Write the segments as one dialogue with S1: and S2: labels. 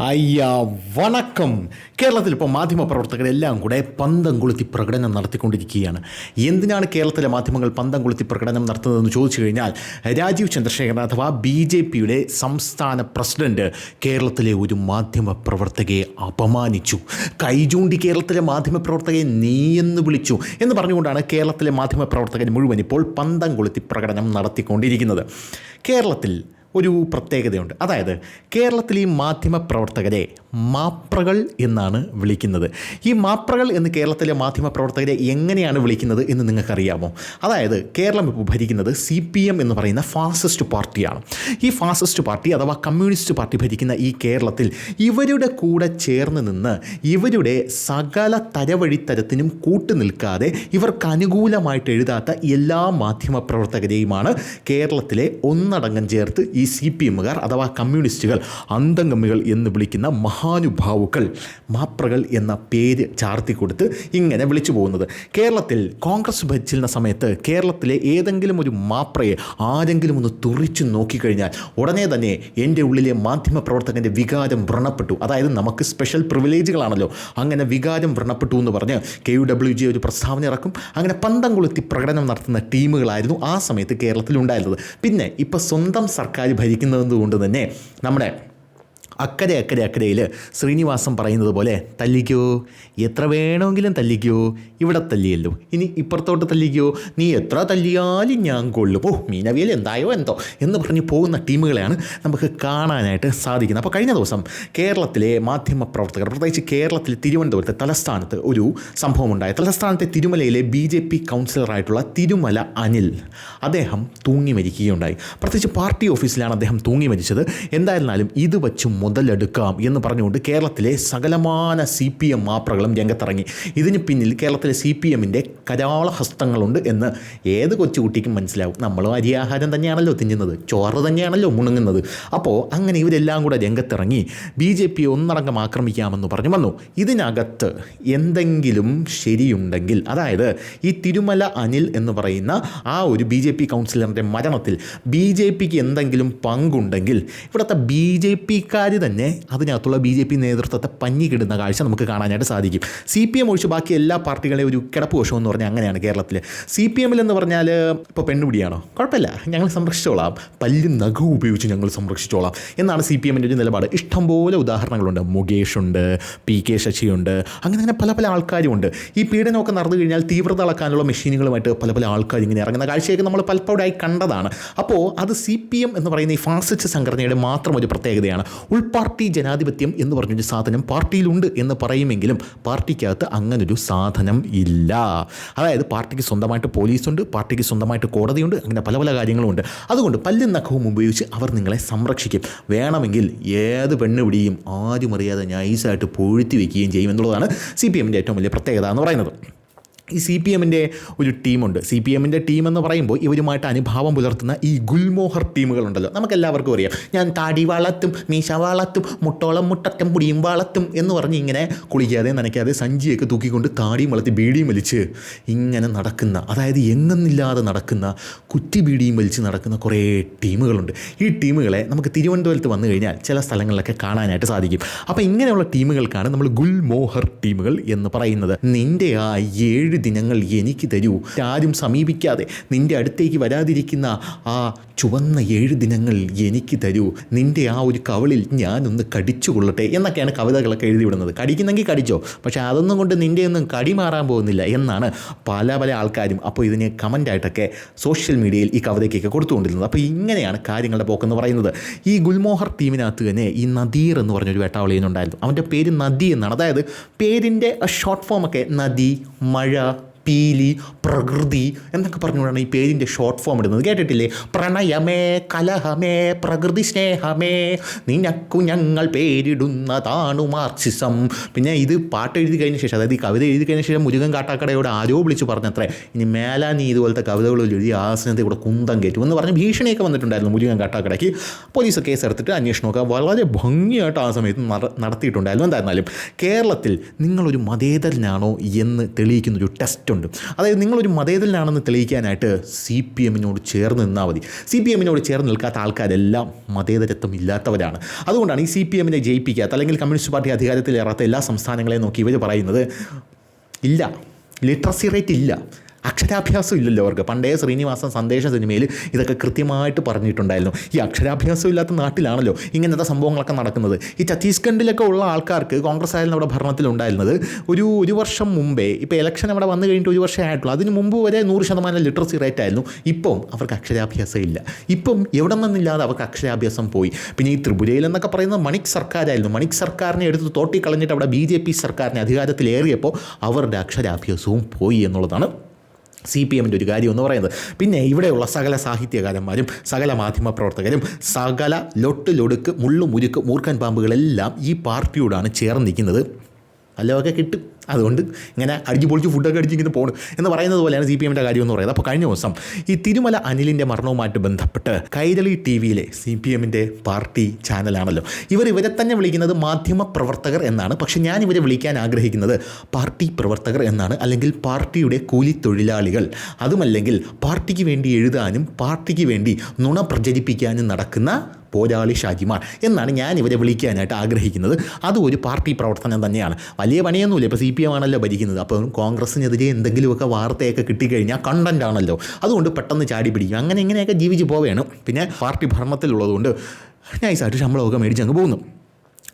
S1: അയ്യ വണക്കം. കേരളത്തിൽ ഇപ്പോൾ മാധ്യമപ്രവർത്തകരെല്ലാം കൂടെ പന്തം കൊളുത്തി പ്രകടനം നടത്തിക്കൊണ്ടിരിക്കുകയാണ്. എന്തിനാണ് കേരളത്തിലെ മാധ്യമങ്ങൾ പന്തം കൊളുത്തി പ്രകടനം നടത്തുന്നതെന്ന് ചോദിച്ചു കഴിഞ്ഞാൽ രാജീവ് ചന്ദ്രശേഖരൻ അഥവാ ബി ജെ പിയുടെ സംസ്ഥാന പ്രസിഡന്റ് കേരളത്തിലെ ഒരു മാധ്യമ പ്രവർത്തകയെ അപമാനിച്ചു. കൈചൂണ്ടി കേരളത്തിലെ മാധ്യമപ്രവർത്തകയെ നീ എന്ന് വിളിച്ചു എന്ന് പറഞ്ഞുകൊണ്ടാണ് കേരളത്തിലെ മാധ്യമ പ്രവർത്തകൻ മുഴുവൻ ഇപ്പോൾ പന്തം കൊളുത്തി പ്രകടനം നടത്തിക്കൊണ്ടിരിക്കുന്നത്. കേരളത്തിൽ ഒരു പ്രത്യേകതയുണ്ട്. അതായത് കേരളത്തിൽ ഈ മാധ്യമപ്രവർത്തകരെ മാപ്രകൾ എന്നാണ് വിളിക്കുന്നത്. ഈ മാപ്രകൾ എന്ന് കേരളത്തിലെ മാധ്യമ പ്രവർത്തകരെ എങ്ങനെയാണ് വിളിക്കുന്നത് എന്ന് നിങ്ങൾക്കറിയാമോ? അതായത് കേരളം ഇപ്പോൾ ഭരിക്കുന്നത് സി പി എം എന്ന് പറയുന്ന ഫാസിസ്റ്റ് പാർട്ടിയാണ്. ഈ ഫാസിസ്റ്റ് പാർട്ടി അഥവാ കമ്മ്യൂണിസ്റ്റ് പാർട്ടി ഭരിക്കുന്ന ഈ കേരളത്തിൽ ഇവരുടെ കൂടെ ചേർന്ന് നിന്ന് ഇവരുടെ സകല തരവഴിത്തരത്തിനും കൂട്ടു നിൽക്കാതെ ഇവർക്ക് അനുകൂലമായിട്ട് എഴുതാത്ത എല്ലാ മാധ്യമ മാധ്യമപ്രവർത്തകരെയുമാണ് കേരളത്തിലെ ഒന്നടങ്കം ചേർത്ത് ഈ സി പി എമ്മുകാർ അഥവാ കമ്മ്യൂണിസ്റ്റുകൾ അന്തംഗമികൾ എന്ന് വിളിക്കുന്ന മഹാനുഭാവുക്കൾ മാപ്രകൾ എന്ന പേര് ചാർത്തി കൊടുത്ത് ഇങ്ങനെ വിളിച്ചു പോകുന്നത്. കേരളത്തിൽ കോൺഗ്രസ് ഭരിച്ചിരുന്ന സമയത്ത് കേരളത്തിലെ ഏതെങ്കിലും ഒരു മാപ്രയെ ആരെങ്കിലും ഒന്ന് തുറിച്ചു നോക്കിക്കഴിഞ്ഞാൽ ഉടനെ തന്നെ എന്റെ ഉള്ളിലെ മാധ്യമ മാധ്യമപ്രവർത്തകന്റെ വികാരം വ്രണപ്പെട്ടു. അതായത് നമുക്ക് സ്പെഷ്യൽ പ്രിവിലേജുകളാണല്ലോ അങ്ങനെ വികാരം വ്രണപ്പെട്ടു എന്ന് പറഞ്ഞ് കെ യു ഡബ്ല്യു ജി ഒരു പ്രസ്താവന ഇറക്കും. അങ്ങനെ പന്തം കൊളുത്തി പ്രകടനം നടത്തുന്ന ടീമുകളായിരുന്നു ആ സമയത്ത് കേരളത്തിൽ ഉണ്ടായിരുന്നത് പിന്നെ ഇപ്പോൾ സ്വന്തം സർക്കാർ ഭരിക്കുന്നത് കൊണ്ട് തന്നെ നമ്മുടെ അക്കരെ അക്കരെ അക്കരയിൽ ശ്രീനിവാസം പറയുന്നത് പോലെ തല്ലിക്കോ. എത്ര വേണമെങ്കിലും തല്ലിക്കോ. ഇവിടെ തല്ലിയല്ലോ. ഇനി ഇപ്പുറത്തോട്ട് തല്ലിക്കോ. നീ എത്ര തല്ലിയാലും ഞാൻ കൊള്ളും. ഓ മീനവിയൽ എന്തായോ എന്തോ എന്ന് പറഞ്ഞ് പോകുന്ന ടീമുകളെയാണ് നമുക്ക് കാണാനായിട്ട് സാധിക്കുന്നത്. അപ്പോൾ കഴിഞ്ഞ ദിവസം കേരളത്തിലെ മാധ്യമ പ്രവർത്തകർ പ്രത്യേകിച്ച് കേരളത്തിലെ തിരുവനന്തപുരത്തെ തലസ്ഥാനത്ത് ഒരു സംഭവം ഉണ്ടായി തലസ്ഥാനത്തെ തിരുമലയിലെ ബി ജെ പി കൗൺസിലറായിട്ടുള്ള തിരുമല അനിൽ അദ്ദേഹം തൂങ്ങി മരിക്കുകയുണ്ടായി. പ്രത്യേകിച്ച് പാർട്ടി ഓഫീസിലാണ് അദ്ദേഹം തൂങ്ങി മരിച്ചത്. എന്തായിരുന്നാലും ഇത് വച്ച് മുതലെടുക്കാം എന്ന് പറഞ്ഞുകൊണ്ട് കേരളത്തിലെ സകലമാന സി പി എം മാപ്രകളും രംഗത്തിറങ്ങി. ഇതിന് പിന്നിൽ കേരളത്തിലെ സി പി എമ്മിന്റെ കരാള ഹസ്തങ്ങളുണ്ട് എന്ന് ഏത് കൊച്ചുകുട്ടിക്കും മനസ്സിലാവും. നമ്മളും അരിയാഹാരം തന്നെയാണല്ലോ തിന്നുന്നത് ചോറ് തന്നെയാണല്ലോ മുണങ്ങുന്നത്. അപ്പോൾ അങ്ങനെ ഇവരെല്ലാം കൂടെ രംഗത്തിറങ്ങി ബി ജെ പി ഒന്നടങ്കം ആക്രമിക്കാമെന്ന് പറഞ്ഞു വന്നു. ഇതിനകത്ത് എന്തെങ്കിലും ശരിയുണ്ടെങ്കിൽ അതായത് ഈ തിരുമല അനിൽ എന്ന് പറയുന്ന ആ ഒരു ബി ജെ പി കൗൺസിലറിന്റെ മരണത്തിൽ ബി ജെ പിക്ക് എന്തെങ്കിലും പങ്കുണ്ടെങ്കിൽ ഇവിടുത്തെ ബി ജെ പിക്കാർ തന്നെ അതിനകത്തുള്ള ബി ജെ പി നേതൃത്വത്തെ പഞ്ഞിക്കിടുന്ന കാഴ്ച നമുക്ക് കാണാനായിട്ട് സാധിക്കും. സി പി എം ഒഴിച്ച് ബാക്കി എല്ലാ പാർട്ടികളെയും ഒരു കിടപ്പ് വശം എന്ന് പറഞ്ഞാൽ അങ്ങനെയാണ് കേരളത്തിൽ സി പി എമ്മിൽ എന്ന് പറഞ്ഞാൽ ഇപ്പോൾ പെണ്ണുപിടിയാണോ കുഴപ്പമില്ല. ഞങ്ങൾ സംരക്ഷിച്ചോളാം. പല്ലും നഖവും ഉപയോഗിച്ച് ഞങ്ങൾ സംരക്ഷിച്ചോളാം എന്നാണ് സി പി എമ്മിന്റെ ഒരു നിലപാട്. ഇഷ്ടംപോലെ ഉദാഹരണങ്ങളുണ്ട്. മുകേഷ് ഉണ്ട് പി കെ ശശിയുണ്ട് അങ്ങനെ അങ്ങനെ പല പല ആൾക്കാരുമുണ്ട്. ഈ പീഡനമൊക്കെ നടന്നു കഴിഞ്ഞാൽ തീവ്രത അളക്കാനുള്ള മെഷീനുകളുമായിട്ട് പല പല ആൾക്കാർ ഇങ്ങനെ ഇറങ്ങുന്ന കാഴ്ചയൊക്കെ നമ്മൾ പലപ്പോഴായി കണ്ടതാണ്. അപ്പോൾ അത് സി പി എം എന്ന് പറയുന്ന ഈ ഫാസിസ്റ്റ് സംഘടനയുടെ മാത്രം ഒരു പ്രത്യേകതയാണ്. ഉൾപാർട്ടി ജനാധിപത്യം എന്ന് പറഞ്ഞൊരു സാധനം പാർട്ടിയിലുണ്ട് എന്ന് പറയുമെങ്കിലും പാർട്ടിക്കകത്ത് അങ്ങനൊരു സാധനം ഇല്ല. അതായത് പാർട്ടിക്ക് സ്വന്തമായിട്ട് പോലീസുണ്ട് പാർട്ടിക്ക് സ്വന്തമായിട്ട് കോടതിയുണ്ട് അങ്ങനെ പല പല കാര്യങ്ങളുമുണ്ട്. അതുകൊണ്ട് പല്ലും നഖവും ഉപയോഗിച്ച് അവർ നിങ്ങളെ സംരക്ഷിക്കും. വേണമെങ്കിൽ ഏത് പെണ്ണുപിടിയും ആരും അറിയാതെ നൈസായിട്ട് പൊഴുത്തി വയ്ക്കുകയും ചെയ്യും എന്നുള്ളതാണ് സി പി എമ്മിന്റെ ഏറ്റവും വലിയ പ്രത്യേകത എന്ന് പറയുന്നത്. ഈ സി പി എമ്മിന്റെ ഒരു ടീമുണ്ട്. സി പി എമ്മിന്റെ ടീം എന്ന് പറയുമ്പോൾ ഇവരുമായിട്ട് അനുഭാവം പുലർത്തുന്ന ഈ ഗുൽമോഹർ ടീമുകളുണ്ടല്ലോ. നമുക്ക് എല്ലാവർക്കും അറിയാം. ഞാൻ താടി വളത്തും മീശ വളത്തും മുട്ടോളം മുട്ടറ്റം പുടിയും വളത്തും എന്ന് പറഞ്ഞ് ഇങ്ങനെ കുളിക്കാതെ നനയ്ക്കാതെ സഞ്ചിയൊക്കെ തൂക്കിക്കൊണ്ട് താടിയും വളർത്തി ബീഡിയും വലിച്ച് ഇങ്ങനെ നടക്കുന്ന അതായത് എങ്ങെന്നില്ലാതെ നടക്കുന്ന കുറ്റി ബീഡിയും വലിച്ച് നടക്കുന്ന കുറേ ടീമുകളുണ്ട്. ഈ ടീമുകളെ നമുക്ക് തിരുവനന്തപുരത്ത് വന്നു കഴിഞ്ഞാൽ ചില സ്ഥലങ്ങളിലൊക്കെ കാണാനായിട്ട് സാധിക്കും. അപ്പോൾ ഇങ്ങനെയുള്ള ടീമുകൾക്കാണ് നമ്മൾ ഗുൽമോഹർ ടീമുകൾ എന്ന് പറയുന്നത്. നിന്റെ ആ ഏഴ് ദിനങ്ങൾ എനിക്ക് തരൂ. ആരും സമീപിക്കാതെ നിന്റെ അടുത്തേക്ക് വരാതിരിക്കുന്ന ആ ചുവന്ന ഏഴ് ദിനങ്ങൾ എനിക്ക് തരൂ. നിന്റെ ആ ഒരു കവളിൽ ഞാനൊന്ന് കടിച്ചു കൊള്ളട്ടെ എന്നൊക്കെയാണ് കവിതകളൊക്കെ എഴുതി വിടുന്നത് കടിക്കുന്നെങ്കിൽ കടിച്ചോ പക്ഷേ അതൊന്നും കൊണ്ട് നിന്റെ ഒന്നും കടി മാറാൻ പോകുന്നില്ല എന്നാണ് പല പല ആൾക്കാരും അപ്പോൾ ഇതിന് കമന്റായിട്ടൊക്കെ സോഷ്യൽ മീഡിയയിൽ ഈ കവിതയ്ക്കൊക്കെ കൊടുത്തുകൊണ്ടിരുന്നത്. അപ്പോൾ ഇങ്ങനെയാണ് കാര്യങ്ങളുടെ പോക്കെന്ന് പറയുന്നത്. ഈ ഗുൽമോഹർ ടീമിനകത്ത് തന്നെ ഈ നദീർ എന്ന് പറഞ്ഞൊരു വേട്ടാവളിയനുണ്ടായിരുന്നു അവന്റെ പേര് നദി എന്നാണ്. അതായത് പേരിന്റെ ഷോർട്ട് ഫോമൊക്കെ നദി മഴ പീലി പ്രകൃതി എന്നൊക്കെ പറഞ്ഞുകൊണ്ടാണ് ഈ പേരിന്റെ ഷോർട്ട് ഫോം ഇടുന്നത്. കേട്ടിട്ടില്ലേ? പ്രണയമേ കലഹമേ പ്രകൃതി സ്നേഹമേ നിനക്കു ഞങ്ങൾ പേരിടുന്നതാണ് മാർക്സിസം. പിന്നെ ഇത് പാട്ട് എഴുതി കഴിഞ്ഞ ശേഷം അതായത് ഈ കവിത എഴുതി കഴിഞ്ഞ ശേഷം മുരുകൻ കാട്ടാക്കടയോട് ആരോ വിളിച്ച് പറഞ്ഞത്രേ ഇനി മേലാ നീ ഇതുപോലത്തെ കവിതകൾ എഴുതി ആസനത്തെ കൂടെ കുന്തം കയറ്റും എന്ന് പറഞ്ഞ് ഭീഷണിയൊക്കെ വന്നിട്ടുണ്ടായിരുന്നു മുരുകൻ കാട്ടാക്കടയ്ക്ക്. പോലീസ് കേസ് എടുത്തിട്ട് അന്വേഷണമൊക്കെ വളരെ ഭംഗിയായിട്ട് ആ സമയത്ത് നട- നടത്തിയിട്ടുണ്ടായിരുന്നു. എന്തായിരുന്നാലും കേരളത്തിൽ നിങ്ങളൊരു മതേതരനാണോ എന്ന് തെളിയിക്കുന്നൊരു ടെസ്റ്റ് തെറ്റുണ്ട് അതായത് നിങ്ങളൊരു മതേതരനാണെന്ന് തെളിയിക്കാനായിട്ട് സി പി എമ്മിനോട് ചേർന്ന് നിന്നാൽ മതി. സി പി എമ്മിനോട് ചേർന്ന് നിൽക്കാത്ത ആൾക്കാരെല്ലാം മതേതരത്വം ഇല്ലാത്തവരാണ്. അതുകൊണ്ടാണ് ഈ സി പി എമ്മിനെ ജയിപ്പിക്കാത്ത അല്ലെങ്കിൽ കമ്മ്യൂണിസ്റ്റ് പാർട്ടി അധികാരത്തിലേറാത്ത എല്ലാ സംസ്ഥാനങ്ങളെയും നോക്കി ഇവർ പറയുന്നത് ഇല്ല ലിറ്ററസി റേറ്റ് ഇല്ല. അക്ഷരാഭ്യാസം ഇല്ലല്ലോ അവർക്ക്. പണ്ടേ ശ്രീനിവാസൻ സന്ദേശ സിനിമയിൽ ഇതൊക്കെ കൃത്യമായിട്ട് പറഞ്ഞിട്ടുണ്ടായിരുന്നു. ഈ അക്ഷരാഭ്യാസം ഇല്ലാത്ത നാട്ടിലാണല്ലോ ഇങ്ങനത്തെ സംഭവങ്ങളൊക്കെ നടക്കുന്നത്. ഈ ഛത്തീസ്ഗഡിലൊക്കെ ഉള്ള ആൾക്കാർക്ക് കോൺഗ്രസ് ആയിരുന്നു അവിടെ ഭരണത്തിലുണ്ടായിരുന്നത്. ഒരു ഒരു വർഷം മുമ്പേ ഇപ്പോൾ ഇലക്ഷൻ അവിടെ വന്നു കഴിഞ്ഞിട്ട് ഒരു വർഷമേ ആയിട്ടുള്ളൂ. അതിന് മുമ്പ് വരെ നൂറ് ശതമാനം ലിറ്ററസി റേറ്റ് ആയിരുന്നു. ഇപ്പം അവർക്ക് അക്ഷരാഭ്യാസം ഇല്ല. ഇപ്പം എവിടെ നിന്നില്ലാതെ അവർക്ക് അക്ഷരാഭ്യാസം പോയി. പിന്നെ ഈ ത്രിപുരയിൽ എന്നൊക്കെ പറയുന്നത് മണിക് സർക്കാരായിരുന്നു. മണിക് സർക്കാരിനെ എടുത്ത് തോട്ടി കളഞ്ഞിട്ട് അവിടെ ബി ജെ പി സർക്കാരിനെ അധികാരത്തിലേറിയപ്പോൾ അവരുടെ അക്ഷരാഭ്യാസവും പോയി എന്നുള്ളതാണ് സി പി എമ്മിന്റെ ഒരു കാര്യം എന്ന് പറയുന്നത്. പിന്നെ ഇവിടെയുള്ള സകല സാഹിത്യകാരന്മാരും സകല മാധ്യമ പ്രവർത്തകരും സകല ലൊട്ട് ലൊടുക്ക് മുള്ളു മുരുക്ക് മൂർഖൻ പാമ്പുകളെല്ലാം ഈ പാർട്ടിയോടാണ് ചേർന്നിരിക്കുന്നത് നല്ലതൊക്കെ കിട്ടും. അതുകൊണ്ട് ഇങ്ങനെ അടിച്ച് പൊളിച്ച് ഫുഡൊക്കെ അടിച്ച് ഇങ്ങനെ പോകണം എന്ന് പറയുന്നത് പോലെയാണ് സി പി എമ്മിന്റെ കാര്യം എന്ന് പറയുന്നത്. അപ്പോൾ കഴിഞ്ഞ ദിവസം ഈ തിരുമല അനിലിന്റെ മരണവുമായിട്ട് ബന്ധപ്പെട്ട് കൈരളി ടി വിയിലെ സി പി എമ്മിന്റെ പാർട്ടി ചാനലാണല്ലോ. ഇവർ ഇവരെ തന്നെ വിളിക്കുന്നത് മാധ്യമ പ്രവർത്തകർ എന്നാണ്. പക്ഷേ ഞാൻ ഇവരെ വിളിക്കാൻ ആഗ്രഹിക്കുന്നത് പാർട്ടി പ്രവർത്തകർ എന്നാണ്. അല്ലെങ്കിൽ പാർട്ടിയുടെ കൂലി തൊഴിലാളികൾ അതുമല്ലെങ്കിൽ പാർട്ടിക്ക് വേണ്ടി എഴുതാനും പാർട്ടിക്ക് വേണ്ടി നുണ പ്രചരിപ്പിക്കാനും നടക്കുന്ന പോരാളി ഷാജിമാർ എന്നാണ് ഞാൻ ഇവരെ വിളിക്കാനായിട്ട് ആഗ്രഹിക്കുന്നത്. അതും ഒരു പാർട്ടി പ്രവർത്തനം തന്നെയാണ്. വലിയ പണിയൊന്നുമില്ല. ഇപ്പോൾ സി പി എം ആണല്ലോ ഭരിക്കുന്നത്. അപ്പം കോൺഗ്രസിനെതിരെ എന്തെങ്കിലുമൊക്കെ വാർത്തയൊക്കെ കിട്ടിക്കഴിഞ്ഞാൽ കണ്ടന്റ് ആണല്ലോ. അതുകൊണ്ട് പെട്ടെന്ന് ചാടി പിടിക്കും. അങ്ങനെ ഇങ്ങനെയൊക്കെ ജീവിച്ച് പോവുകയാണ്. പിന്നെ പാർട്ടി ഭരണത്തിലുള്ളതുകൊണ്ട് നൈസായിട്ട് ശമ്പളമൊക്കെ മേടിച്ച് അങ്ങ് പോകുന്നു.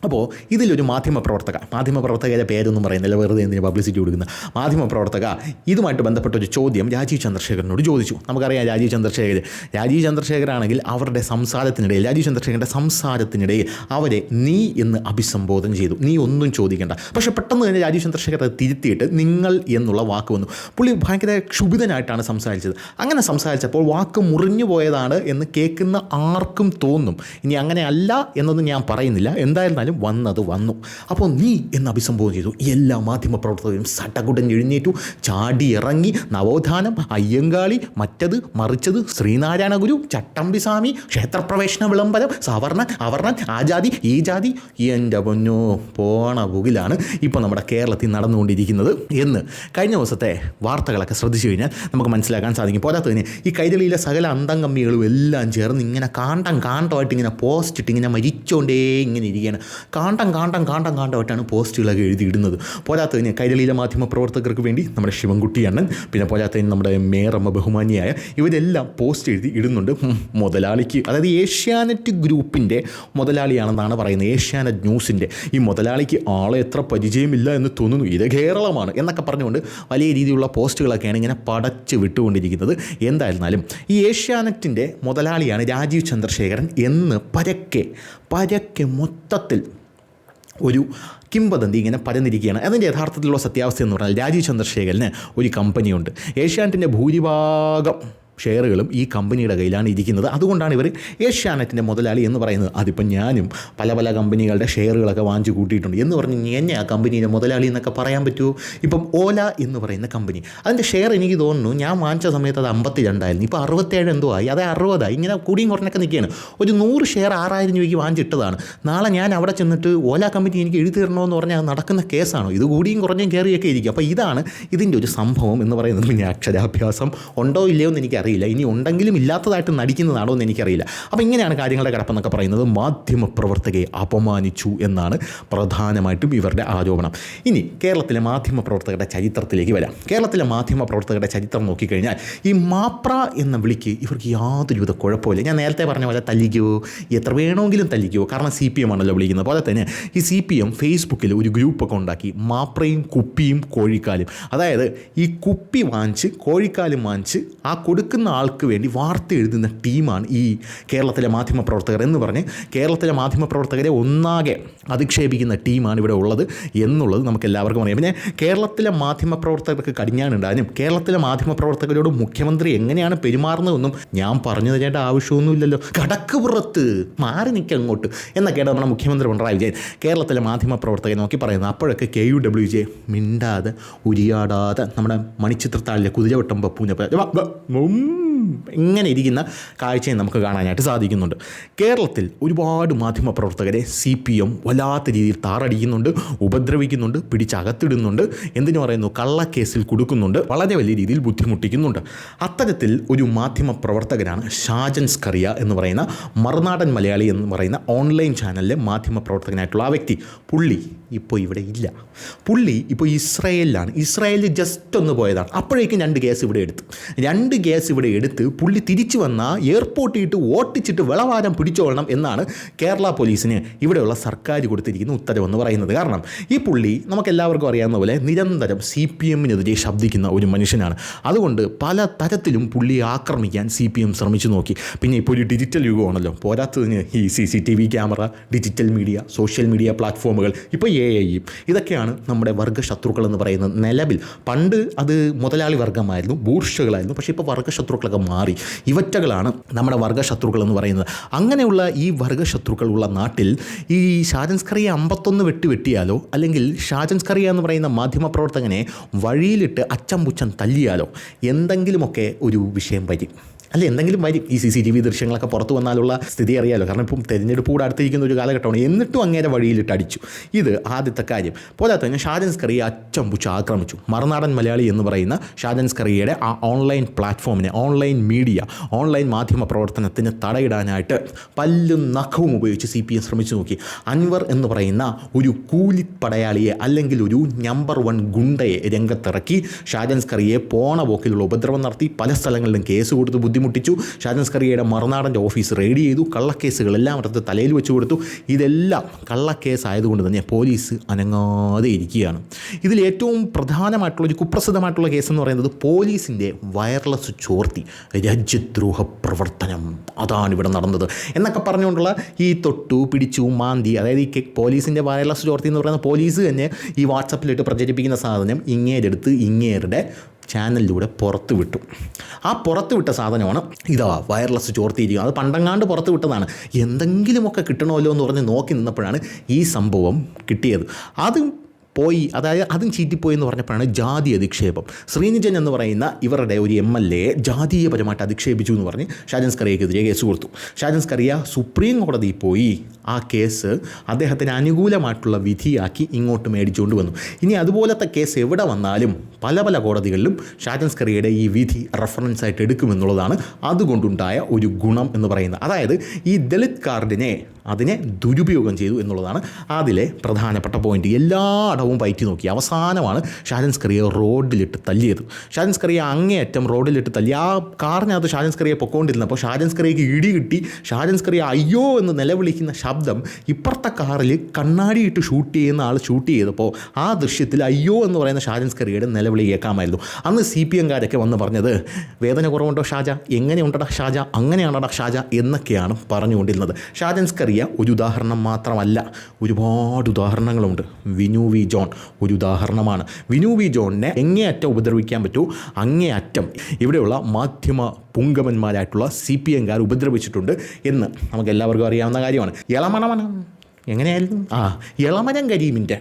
S1: അപ്പോൾ ഇതിലൊരു മാധ്യമ പ്രവർത്തക മാധ്യമ പ്രവർത്തകയുടെ പേരൊന്നും പറയുന്നില്ല വെറുതെ എന്തിനു പബ്ലിസിറ്റി കൊടുക്കുന്ന? മാധ്യമ പ്രവർത്തക ഇതുമായിട്ട് ബന്ധപ്പെട്ട ഒരു ചോദ്യം രാജീവ് ചന്ദ്രശേഖരനോട് ചോദിച്ചു. നമുക്കറിയാം രാജീവ് ചന്ദ്രശേഖർ രാജീവ് ചന്ദ്രശേഖരാണെങ്കിൽ അവരുടെ സംസാരത്തിനിടയിൽ രാജീവ് ചന്ദ്രശേഖരന്റെ സംസാരത്തിനിടയിൽ അവരെ നീ എന്ന് അഭിസംബോധന ചെയ്തു. നീ ഒന്നും ചോദിക്കേണ്ട. പക്ഷേ പെട്ടെന്ന് തന്നെ രാജീവ് ചന്ദ്രശേഖർ അത് തിരുത്തിയിട്ട് നിങ്ങൾ എന്നുള്ള വാക്ക് വന്നു. പുള്ളി ഭയങ്കര ക്ഷുഭിതനായിട്ടാണ് സംസാരിച്ചത്. അങ്ങനെ സംസാരിച്ചപ്പോൾ വാക്ക് മുറിഞ്ഞു പോയതാണ് എന്ന് കേൾക്കുന്ന ആർക്കും തോന്നും. ഇനി അങ്ങനെ അല്ല എന്നൊന്നും ഞാൻ പറയുന്നില്ല. എന്തായിരുന്നാലും വന്നത് വന്നു. അപ്പോൾ നീ എന്ന് അഭിസംബോധന ചെയ്തു. എല്ലാ മാധ്യമ പ്രവർത്തകരും സട്ടകുടൻ എഴുന്നേറ്റു. ചാടി ഇറങ്ങി. നവോത്ഥാനം അയ്യങ്കാളി മറ്റത് മറിച്ചത് ശ്രീനാരായണ ഗുരു ചട്ടമ്പി സ്വാമി ക്ഷേത്രപ്രവേശന വിളംബരം സവർണ അവർണൻ ആ ജാതി ഈ ജാതി എന്റെ പൊന്നു പോണ പുകിലാണ് ഇപ്പോൾ നമ്മുടെ കേരളത്തിൽ നടന്നുകൊണ്ടിരിക്കുന്നത് എന്ന്. കഴിഞ്ഞ ദിവസത്തെ വാർത്തകളൊക്കെ ശ്രദ്ധിച്ചു കഴിഞ്ഞാൽ നമുക്ക് മനസ്സിലാക്കാൻ സാധിക്കും. പോരാത്തതിന് ഈ കൈതളിയിലെ സകല അന്തംകമ്മികളും എല്ലാം ചേർന്ന് ഇങ്ങനെ കാണ്ടം കാണ്ടമായിട്ട് ഇങ്ങനെ പോസ്റ്റ് ഇട്ട് ഇങ്ങനെ മരിച്ചുകൊണ്ടേ ഇങ്ങനെ ഇരിക്കുകയാണ്. കാണ്ടം കാണ്ടം കാണ്ടം കാണ്ടമായിട്ടാണ് പോസ്റ്റുകളൊക്കെ എഴുതിയിടുന്നത്. പോരാത്തതിന് കൈരളീല മാധ്യമ പ്രവർത്തകർക്ക് വേണ്ടി നമ്മുടെ ശിവൻകുട്ടി അണ്ണൻ പിന്നെ പോരാത്തതിന് നമ്മുടെ മേറമ്മ ബഹുമാനിയായ ഇവരെല്ലാം പോസ്റ്റ് എഴുതി ഇടുന്നുണ്ട്. മുതലാളിക്ക്. അതായത് ഏഷ്യാനെറ്റ് ഗ്രൂപ്പിന്റെ മുതലാളിയാണെന്നാണ് പറയുന്നത്. ഏഷ്യാനെറ്റ് ന്യൂസിന്റെ. ഈ മുതലാളിക്ക് ആളെ എത്ര പരിചയമില്ല എന്ന് തോന്നുന്നു. ഇത് കേരളമാണ് എന്നൊക്കെ പറഞ്ഞുകൊണ്ട് വലിയ രീതിയിലുള്ള പോസ്റ്റുകളൊക്കെയാണ് ഇങ്ങനെ പടച്ച് വിട്ടുകൊണ്ടിരിക്കുന്നത്. എന്തായിരുന്നാലും ഈ ഏഷ്യാനെറ്റിന്റെ മുതലാളിയാണ് രാജീവ് ചന്ദ്രശേഖരൻ എന്ന് പരക്കെ പരക്കെ മൊത്തത്തിൽ ഒരു കിംവദന്തി ഇങ്ങനെ പരന്നിരിക്കുകയാണ്. അതിന്റെ യഥാർത്ഥത്തിലുള്ള സത്യാവസ്ഥ എന്ന് പറഞ്ഞാൽ രാജീവ് ചന്ദ്രശേഖരന് ഒരു കമ്പനിയുണ്ട്. ഏഷ്യാനെറ്റിന്റെ ഭൂരിഭാഗം ഷെയറുകളും ഈ കമ്പനിയുടെ കയ്യിലാണ് ഇരിക്കുന്നത്. അതുകൊണ്ടാണ് ഇവർ ഏഷ്യാനെറ്റിന്റെ മുതലാളി എന്ന് പറയുന്നത്. അതിപ്പം ഞാനും പല പല കമ്പനികളുടെ ഷെയറുകളൊക്കെ വാങ്ങിച്ചു കൂട്ടിയിട്ടുണ്ട്. എന്ന് പറഞ്ഞ് എന്നെ ആ കമ്പനിയുടെ മുതലാളി എന്നൊക്കെ പറയാൻ പറ്റുമോ ഇപ്പം ഓല എന്ന് പറയുന്ന കമ്പനി. അതിന്റെ ഷെയർ എനിക്ക് തോന്നുന്നു ഞാൻ വാങ്ങിച്ച സമയത്ത് അത് അമ്പത്തി രണ്ടായിരുന്നു ഇപ്പോൾ അറുപത്തേഴ് എന്തോ ആയി. അത് അറുപതായി. ഇങ്ങനെ കൂടിയും കുറഞ്ഞൊക്കെ നിൽക്കുകയാണ്. ഒരു നൂറ് ഷെയർ ആറായിരം രൂപയ്ക്ക് വാങ്ങിച്ചിട്ടതാണ്. നാളെ ഞാൻ അവിടെ ചെന്നിട്ട് ഓല കമ്പനി എനിക്ക് എഴുതി തരണമെന്ന് പറഞ്ഞാൽ നടക്കുന്ന കേസാണോ? ഇത് കൂടിയും കുറഞ്ഞും കയറിയൊക്കെ ഇരിക്കും. അപ്പോൾ ഇതാണ് ഇതിന്റെ ഒരു സംഭവം എന്ന് പറയുന്നത് പിന്നെ അക്ഷരാഭ്യാസം ഉണ്ടോ ഇല്ലയോ എന്ന് എനിക്കറിയില്ല. ഇനി ഉണ്ടെങ്കിലും ഇല്ലാത്തതായിട്ട് നടിക്കുന്നതാണോ എന്ന് എനിക്കറിയില്ല. അപ്പോൾ ഇങ്ങനെയാണ് കാര്യങ്ങളുടെ കിടപ്പെന്നൊക്കെ പറയുന്നത്. മാധ്യമ പ്രവർത്തകയെ അപമാനിച്ചു എന്നാണ് പ്രധാനമായിട്ടും ഇവരുടെ ആരോപണം. ഇനി കേരളത്തിലെ മാധ്യമ പ്രവർത്തകരുടെ ചരിത്രത്തിലേക്ക് വരാം. കേരളത്തിലെ മാധ്യമ പ്രവർത്തകരുടെ ചരിത്രം നോക്കിക്കഴിഞ്ഞാൽ ഈ മാപ്ര എന്ന വിളിക്ക് ഇവർക്ക് യാതൊരുവിധ കുഴപ്പമില്ല ഞാൻ നേരത്തെ പറഞ്ഞ പോലെ തല്ലിക്കോ എത്ര വേണമെങ്കിലും തല്ലിക്കോ. കാരണം സി പി എം ആണല്ലോ വിളിക്കുന്നത്. പോലെ തന്നെ ഈ സി പി എം ഫേസ്ബുക്കിൽ ഒരു ഗ്രൂപ്പൊക്കെ ഉണ്ടാക്കി മാപ്രയും കുപ്പിയും കോഴിക്കാലും. അതായത് ഈ കുപ്പി വാങ്ങിച്ച് കോഴിക്കാലും വാങ്ങിച്ച് ആ കൊടുക്കുന്ന ആൾക്ക് വേണ്ടി വാർത്ത എഴുതുന്ന ടീമാണ് ഈ കേരളത്തിലെ മാധ്യമ പ്രവർത്തകർ എന്ന് പറഞ്ഞ് കേരളത്തിലെ മാധ്യമ പ്രവർത്തകരെ ഒന്നാകെ അധിക്ഷേപിക്കുന്ന ടീമാണ് ഇവിടെ ഉള്ളത് എന്നുള്ളത് നമുക്ക് എല്ലാവർക്കും അറിയാം. പിന്നെ കേരളത്തിലെ മാധ്യമ പ്രവർത്തകർക്ക് കടിഞ്ഞാനുണ്ടാനും കേരളത്തിലെ മാധ്യമ പ്രവർത്തകരോട് മുഖ്യമന്ത്രി എങ്ങനെയാണ് പെരുമാറുന്നതെന്നും ഞാൻ പറഞ്ഞു തരേണ്ട ആവശ്യമൊന്നുമില്ലല്ലോ. കടക്ക് പുറത്ത് മാറി നിൽക്കുക അങ്ങോട്ട് എന്നൊക്കെയാണ് നമ്മുടെ മുഖ്യമന്ത്രി പിണറായി വിജയൻ കേരളത്തിലെ മാധ്യമ പ്രവർത്തകരെ നോക്കി പറയുന്നത്. അപ്പോഴൊക്കെ കെ യു ഡബ്ല്യു ജെ മിണ്ടാതെ ഉരിയാടാതെ നമ്മുടെ മണിച്ചിത്രത്താളിലെ കുതിരവട്ടം പപ്പൂനെ മുമ്പ് ഇങ്ങനെ ഇരിക്കുന്ന കാഴ്ചയും നമുക്ക് കാണാനായിട്ട് സാധിക്കുന്നുണ്ട്. കേരളത്തിൽ ഒരുപാട് മാധ്യമപ്രവർത്തകരെ സി പി എം വല്ലാത്ത രീതിയിൽ താറടിക്കുന്നുണ്ട് ഉപദ്രവിക്കുന്നുണ്ട് പിടിച്ചകത്തിടുന്നുണ്ട് എന്തിനു പറയുന്നു കള്ളക്കേസിൽ കൊടുക്കുന്നുണ്ട് വളരെ വലിയ രീതിയിൽ ബുദ്ധിമുട്ടിക്കുന്നുണ്ട്. അത്തരത്തിൽ ഒരു മാധ്യമ പ്രവർത്തകനാണ് ഷാജൻ സ്കറിയ എന്ന് പറയുന്ന മറുനാടൻ മലയാളി എന്ന് പറയുന്ന ഓൺലൈൻ ചാനലിലെ മാധ്യമപ്രവർത്തകനായിട്ടുള്ള ആ വ്യക്തി. പുള്ളി ഇപ്പോൾ ഇവിടെ ഇല്ല. പുള്ളി ഇപ്പോൾ ഇസ്രായേലിലാണ്. ഇസ്രായേലിൽ ജസ്റ്റ് ഒന്ന് പോയതാണ്. അപ്പോഴേക്കും രണ്ട് കേസ് ഇവിടെ എടുത്തു. രണ്ട് കേസ് ഇവിടെ എടുത്ത് പുള്ളി തിരിച്ചു വന്ന എയർപോർട്ടിൽ ഇട്ട് ഓട്ടിച്ചിട്ട് വിളവാരം പിടിച്ചോളണം എന്നാണ് കേരള പോലീസിന് ഇവിടെയുള്ള സർക്കാർ കൊടുത്തിരിക്കുന്ന ഉത്തരവെന്ന് പറയുന്നത്. കാരണം ഈ പുള്ളി നമുക്ക് എല്ലാവർക്കും അറിയാവുന്ന പോലെ നിരന്തരം സി പി എമ്മിനെതിരെ ശബ്ദിക്കുന്ന ഒരു മനുഷ്യനാണ്. അതുകൊണ്ട് പല തരത്തിലും പുള്ളിയെ ആക്രമിക്കാൻ സി പി എം ശ്രമിച്ചു നോക്കി. പിന്നെ ഇപ്പോൾ ഒരു ഡിജിറ്റൽ യുഗമാണല്ലോ. പോരാത്തതിന് ഈ C C T V camera digital media social media പ്ലാറ്റ്ഫോമുകൾ ഇപ്പോൾ എ ഐ ഇതൊക്കെയാണ് നമ്മുടെ വർഗശത്രുക്കൾ എന്ന് പറയുന്നത് നിലവിൽ. പണ്ട് അത് മുതലാളി വർഗമായിരുന്നു ബൂർഷകളായിരുന്നു പക്ഷേ ഇപ്പോൾ വർഗശത്രുക്കളൊക്കെ മാറി. ഇവറ്റകളാണ് നമ്മുടെ വർഗശത്രുക്കൾ എന്ന് പറയുന്നത്. അങ്ങനെയുള്ള ഈ വർഗശത്രുക്കളുള്ള നാട്ടിൽ ഈ ഷാജൻസ്കറിയെ അമ്പത്തൊന്ന് വെട്ടി വെട്ടിയാലോ അല്ലെങ്കിൽ ഷാജൻസ്കറിയ എന്ന് പറയുന്ന മാധ്യമപ്രവർത്തകനെ വഴിയിലിട്ട് അച്ചം പുച്ചം തല്ലിയാലോ എന്തെങ്കിലുമൊക്കെ ഒരു വിഷയം വരും. അല്ല എന്തെങ്കിലും വരും ഈ സി സി ടി വി ദൃശ്യങ്ങളൊക്കെ പുറത്തു വന്നാലുള്ള സ്ഥിതി അറിയാലോ. കാരണം ഇപ്പം തെരഞ്ഞെടുപ്പ് കൂടെ അടുത്തിരിക്കുന്ന ഒരു കാലഘട്ടമാണ്. എന്നിട്ടും അങ്ങേരെ വഴിയിലിട്ട് അടിച്ചു. ഇത് ആദ്യത്തെ കാര്യം. പോരാത്ത തന്നെ ഷാജൻ സ്കറിയെ അച്ചം പുച്ച് ആക്രമിച്ചു. മറുനാടൻ മലയാളി എന്ന് പറയുന്ന ഷാജൻ സ്കറിയയുടെ ആ ഓൺലൈൻ പ്ലാറ്റ്ഫോമിനെ ഓൺലൈൻ മീഡിയ ഓൺലൈൻ മാധ്യമ പ്രവർത്തനത്തിന് തടയിടാനായിട്ട് പല്ലും നഖവും ഉപയോഗിച്ച് സി പി എം ശ്രമിച്ചു നോക്കി. അൻവർ എന്ന് പറയുന്ന ഒരു കൂലിപ്പടയാളിയെ അല്ലെങ്കിൽ ഒരു നമ്പർ വൺ ഗുണ്ടയെ രംഗത്തിറക്കി ഷാജൻ സ്കറിയെ പോണ പോക്കിലുള്ള ഉപദ്രവം നടത്തി പല സ്ഥലങ്ങളിലും കേസ് കൊടുത്ത് ബുദ്ധിമുട്ടിച്ചു. ഷാജൻസ് കറിയയുടെ മറുനാടന്റെ ഓഫീസ് റെയ്ഡ് ചെയ്തു. കള്ളക്കേസുകളെല്ലാം അവിടുത്തെ തലയിൽ വെച്ചു കൊടുത്തു. ഇതെല്ലാം കള്ളക്കേസ് ആയതുകൊണ്ട് തന്നെ പോലീസ് അനങ്ങാതെ ഇരിക്കുകയാണ്. ഇതിൽ ഏറ്റവും പ്രധാനമായിട്ടുള്ള ഒരു കുപ്രസിദ്ധമായിട്ടുള്ള കേസ് എന്ന് പറയുന്നത് പോലീസിന്റെ വയർലെസ് ചോർത്തി രാജ്യദ്രോഹ പ്രവർത്തനം. അതാണ് ഇവിടെ നടന്നത്. എന്നൊക്കെ പറഞ്ഞുകൊണ്ടുള്ള ഈ തൊട്ടു പിടിച്ചു മാന്തി അതായത് ഈ പോലീസിന്റെ വയർലെസ് ചോർത്തി എന്ന് പറയുന്ന പോലീസ് തന്നെ ഈ വാട്സപ്പിലിട്ട് പ്രചരിപ്പിക്കുന്ന സാധനം ഇങ്ങേരെടുത്ത് ഇങ്ങേരുടെ ചാനലിലൂടെ പുറത്ത് വിട്ടു. ആ പുറത്ത് വിട്ട സാധനമാണ് ഇതാ വയർലെസ് ചോർത്തിയിരിക്കുക അത് പണ്ടങ്ങാണ്ട് പുറത്ത് വിട്ടതാണ്. എന്തെങ്കിലുമൊക്കെ കിട്ടണമല്ലോ എന്ന് പറഞ്ഞ് നോക്കി നിന്നപ്പോഴാണ് ഈ സംഭവം കിട്ടിയത്. അത് പോയി അതായത് അതും ചീറ്റിപ്പോയി എന്ന് പറഞ്ഞപ്പോഴാണ് ജാതി അധിക്ഷേപം. ശ്രീനിജൻ എന്ന് പറയുന്ന ഇവരുടെ ഒരു എം എൽ എ ജാതീയപരമായിട്ട് അധിക്ഷേപിച്ചു എന്ന് പറഞ്ഞ് ഷാജൻ സ്കറിയക്കെതിരെ കേസ് കൊടുത്തു. ഷാജൻ സ്കറിയ സുപ്രീം കോടതിയിൽ പോയി ആ കേസ് അദ്ദേഹത്തിന് അനുകൂലമായിട്ടുള്ള വിധിയാക്കി ഇങ്ങോട്ട് മേടിച്ചുകൊണ്ട് വന്നു. ഇനി അതുപോലത്തെ കേസ് എവിടെ വന്നാലും പല പല കോടതികളിലും ഷാജൻ സ്കറിയയുടെ ഈ വിധി റെഫറൻസ് ആയിട്ട് എടുക്കുമെന്നുള്ളതാണ് അതുകൊണ്ടുണ്ടായ ഒരു ഗുണം എന്ന് പറയുന്നത്. അതായത് ഈ ദളിത് കാർഡിനെ അതിനെ ദുരുപയോഗം ചെയ്തു എന്നുള്ളതാണ് അതിലെ പ്രധാനപ്പെട്ട പോയിന്റ് എല്ലാ അടവും പയറ്റി നോക്കി. അവസാനമാണ് ഷാജൻസ്കറിയെ റോഡിലിട്ട് തല്ലിയത്. ഷാജൻസ്കറിയെ അങ്ങേയറ്റം റോഡിലിട്ട് തല്ലി. ആ കാറിനകത്ത് ഷാജൻസ്കറിയെ പൊക്കോണ്ടിരുന്നപ്പോൾ ഷാജൻസ്കറിയക്ക് ഇടി കിട്ടി. ഷാജൻസ്കറിയെ അയ്യോ എന്ന് നിലവിളിക്കുന്ന ശബ്ദം ഇപ്പുറത്തെ കാറിൽ കണ്ണാടിയിട്ട് ഷൂട്ട് ചെയ്യുന്ന ആൾ ഷൂട്ട് ചെയ്തപ്പോൾ ആ ദൃശ്യത്തിൽ അയ്യോ എന്ന് പറയുന്ന ഷാജൻസ്കറിയുടെ നിലവിളി കേൾക്കാമായിരുന്നു. അന്ന് സി പി എംകാരൊക്കെ വന്ന് പറഞ്ഞത് വേദന കുറവുണ്ടോ ഷാജ? എങ്ങനെയുണ്ടടാ ഷാജ? അങ്ങനെയാണടാ ഷാജ? എന്നൊക്കെയാണ് പറഞ്ഞുകൊണ്ടിരുന്നത്. ഷാജൻ സ്കറിയ ഒരു ഉദാഹരണം മാത്രമല്ല. ഒരുപാട് ഉദാഹരണങ്ങളുണ്ട്. വിനു വി ജോൺ ഒരു ഉദാഹരണമാണ്. വിനു വി ജോണിനെ എങ്ങേയറ്റം ഉപദ്രവിക്കാൻ പറ്റൂ. അങ്ങേയറ്റം. ഇവിടെയുള്ള മാധ്യമ പുങ്കമന്മാരായിട്ടുള്ള സി പി എംകാർ ഉപദ്രവിച്ചിട്ടുണ്ട് എന്ന് നമുക്ക് എല്ലാവർക്കും അറിയാവുന്ന കാര്യമാണ്. ഇളമണമണം എങ്ങനെയായിരുന്നു? ആ ഇളമരം കരീമിന്റെ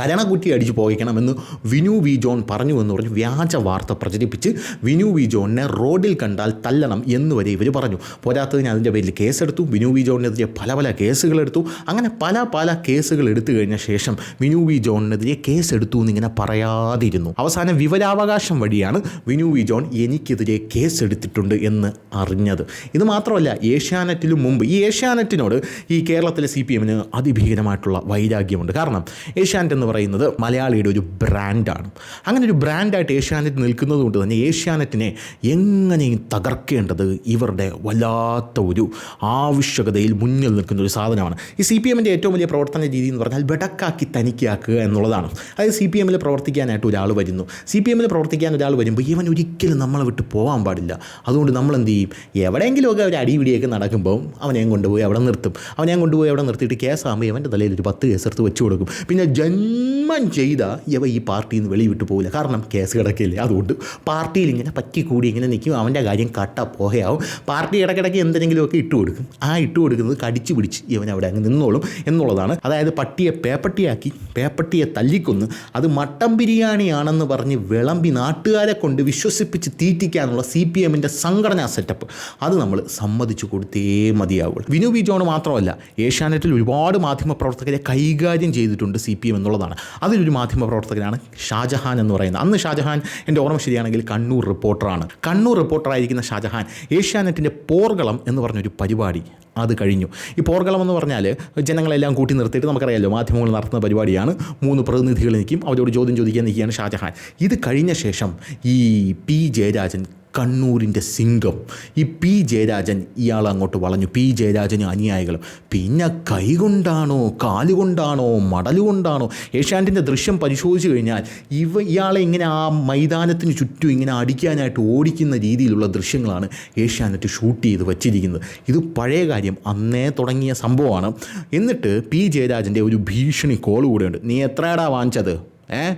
S1: കരണക്കുറ്റി അടിച്ചു പോയിക്കണമെന്ന് വിനു വി ജോൺ പറഞ്ഞു എന്ന് പറഞ്ഞ് വ്യാജ വാർത്ത പ്രചരിപ്പിച്ച് വിനു വി ജോണിനെ റോഡിൽ കണ്ടാൽ തല്ലണം എന്ന് വരെ ഇവർ പറഞ്ഞു. പോരാത്തതിന് അതിന്റെ പേരിൽ കേസെടുത്തു. വിനു വി ജോണിനെതിരെ പല പല കേസുകളെടുത്തു. അങ്ങനെ പല പല കേസുകൾ എടുത്തു കഴിഞ്ഞ ശേഷം വിനു വി ജോണിനെതിരെ കേസെടുത്തു എന്നിങ്ങനെ പറയാതിരുന്നു. അവസാനം വിവരാവകാശം വഴിയാണ് വിനു വി ജോൺ എനിക്കെതിരെ കേസെടുത്തിട്ടുണ്ട് എന്ന് അറിഞ്ഞത്. ഇത് മാത്രമല്ല ഏഷ്യാനെറ്റിലും മുമ്പ് ഈ ഏഷ്യാനെറ്റിനോട് ഈ കേരളത്തിലെ സി പി എമ്മിന് അതിഭീകരമായിട്ടുള്ള വൈരാഗ്യമുണ്ട്. കാരണം ഏഷ്യാനെറ്റ് എന്ന് പറയുന്നത് മലയാളിയുടെ ഒരു ബ്രാൻഡാണ് അങ്ങനെ ഒരു ബ്രാൻഡായിട്ട് ഏഷ്യാനെറ്റ് നിൽക്കുന്നത് കൊണ്ട് തന്നെ ഏഷ്യാനെറ്റിനെ എങ്ങനെയും തകർക്കേണ്ടത് ഇവരുടെ വല്ലാത്ത ഒരു ആവശ്യകതയിൽ മുന്നിൽ നിൽക്കുന്ന ഒരു സാധനമാണ്. ഈ സി പി എമ്മിന്റെ ഏറ്റവും വലിയ പ്രവർത്തന രീതി എന്ന് പറഞ്ഞാൽ ബെടക്കാക്കി തനിക്കാക്കുക എന്നുള്ളതാണ്. അതായത് സി പി എമ്മിൽ പ്രവർത്തിക്കാനായിട്ട് ഒരാൾ വരുന്നു. സി പി എമ്മിൽ പ്രവർത്തിക്കാൻ ഒരാൾ വരുമ്പോൾ ഇവൻ ഒരിക്കലും നമ്മളെ വിട്ട് പോകാൻ പാടില്ല. അതുകൊണ്ട് നമ്മൾ എന്ത് ചെയ്യും? എവിടെയെങ്കിലുമൊക്കെ ഒരു അടിപിടിയൊക്കെ നടക്കുമ്പോൾ അവനെയും കൊണ്ടുപോയി അവിടെ നിർത്തും. അവനെയും കൊണ്ടുപോയി അവിടെ നിർത്തിയിട്ട് കേസാകുമ്പോൾ ഇവന്റെ തലയിൽ ഒരു പത്ത് കേസെടുത്ത് വെച്ച് കൊടുക്കും. പിന്നെ ജന്മ ജന്മം ചെയ്ത ഇവ ഈ പാർട്ടിയിൽ നിന്ന് വെളിവിട്ട് പോകില്ല കാരണം കേസ് കിടക്കില്ലേ അതുകൊണ്ട് പാർട്ടിയിൽ ഇങ്ങനെ പറ്റി കൂടി ഇങ്ങനെ നിൽക്കും അവന്റെ കാര്യം കട്ട പോകയാവും പാർട്ടി ഇടയ്ക്കിടയ്ക്ക് എന്തെങ്കിലുമൊക്കെ ഇട്ട് കൊടുക്കും. ആ ഇട്ട് കൊടുക്കുന്നത് കടിച്ച് പിടിച്ച് ഇവൻ അവിടെ അങ്ങ് നിന്നോളും എന്നുള്ളതാണ്. അതായത് പട്ടിയെ പേപ്പട്ടിയാക്കി പേപ്പട്ടിയെ തല്ലിക്കൊന്ന് അത് മട്ടൻ ബിരിയാണിയാണെന്ന് പറഞ്ഞ് വിളമ്പി നാട്ടുകാരെ കൊണ്ട് വിശ്വസിപ്പിച്ച് തീറ്റിക്കാനുള്ള സി പി എമ്മിന്റെ സംഘടനാ സെറ്റപ്പ്. അത് നമ്മൾ സമ്മതിച്ചു കൊടുത്തേ മതിയാവുള്ളൂ. വിനു ബി ജോൺ മാത്രമല്ല ഏഷ്യാനെറ്റിൽ ഒരുപാട് മാധ്യമ പ്രവർത്തകരെ കൈകാര്യം ചെയ്തിട്ടുണ്ട് സി പി എം എന്നുള്ളതാണ്. അതിലൊരു മാധ്യമ പ്രവർത്തകനാണ് ഷാജഹാൻ എന്ന് പറയുന്നത്. അന്ന് ഷാജഹാൻ എന്റെ ഓർമ്മ ശരിയാണെങ്കിൽ കണ്ണൂർ റിപ്പോർട്ടറാണ്. കണ്ണൂർ റിപ്പോർട്ടറായിരിക്കുന്ന ഷാജഹാൻ ഏഷ്യാനെറ്റിന്റെ പോർഗളം എന്ന് പറഞ്ഞൊരു പരിപാടി അത് കഴിഞ്ഞു. ഈ പോർഗളം എന്ന് പറഞ്ഞാൽ ജനങ്ങളെല്ലാം കൂട്ടി നിർത്തിയിട്ട് നമുക്കറിയാമല്ലോ മാധ്യമങ്ങൾ നടത്തുന്ന പരിപാടിയാണ്. മൂന്ന് പ്രതിനിധികൾ നിൽക്കും. അവരോട് ചോദ്യം ചോദിക്കാൻ നിൽക്കുകയാണ് ഷാജഹാൻ. ഇത് കഴിഞ്ഞ ശേഷം ഈ പി ജയരാജൻ കണ്ണൂരിന്റെ സിംഗം. ഈ പി ജയരാജൻ ഇയാൾ അങ്ങോട്ട് വളഞ്ഞു. പി ജയരാജനും അനുയായികളും. പിന്നെ കൈകൊണ്ടാണോ കാലുകൊണ്ടാണോ മടലുകൊണ്ടാണോ? ഏഷ്യാനെറ്റിന്റെ ദൃശ്യം പരിശോധിച്ച് കഴിഞ്ഞാൽ ഇവ ഇയാളെ ഇങ്ങനെ ആ മൈതാനത്തിന് ചുറ്റും ഇങ്ങനെ അടിക്കാനായിട്ട് ഓടിക്കുന്ന രീതിയിലുള്ള ദൃശ്യങ്ങളാണ് ഏഷ്യാനെറ്റ് ഷൂട്ട് ചെയ്ത് വച്ചിരിക്കുന്നത്. ഇത് പഴയ കാര്യം. അന്നേ തുടങ്ങിയ സംഭവമാണ്. എന്നിട്ട് പി ജയരാജന്റെ ഒരു ഭീഷണി കോൾ കൂടെയുണ്ട് നീ എത്രയാടാ വാങ്ങിച്ചത്? ഏ?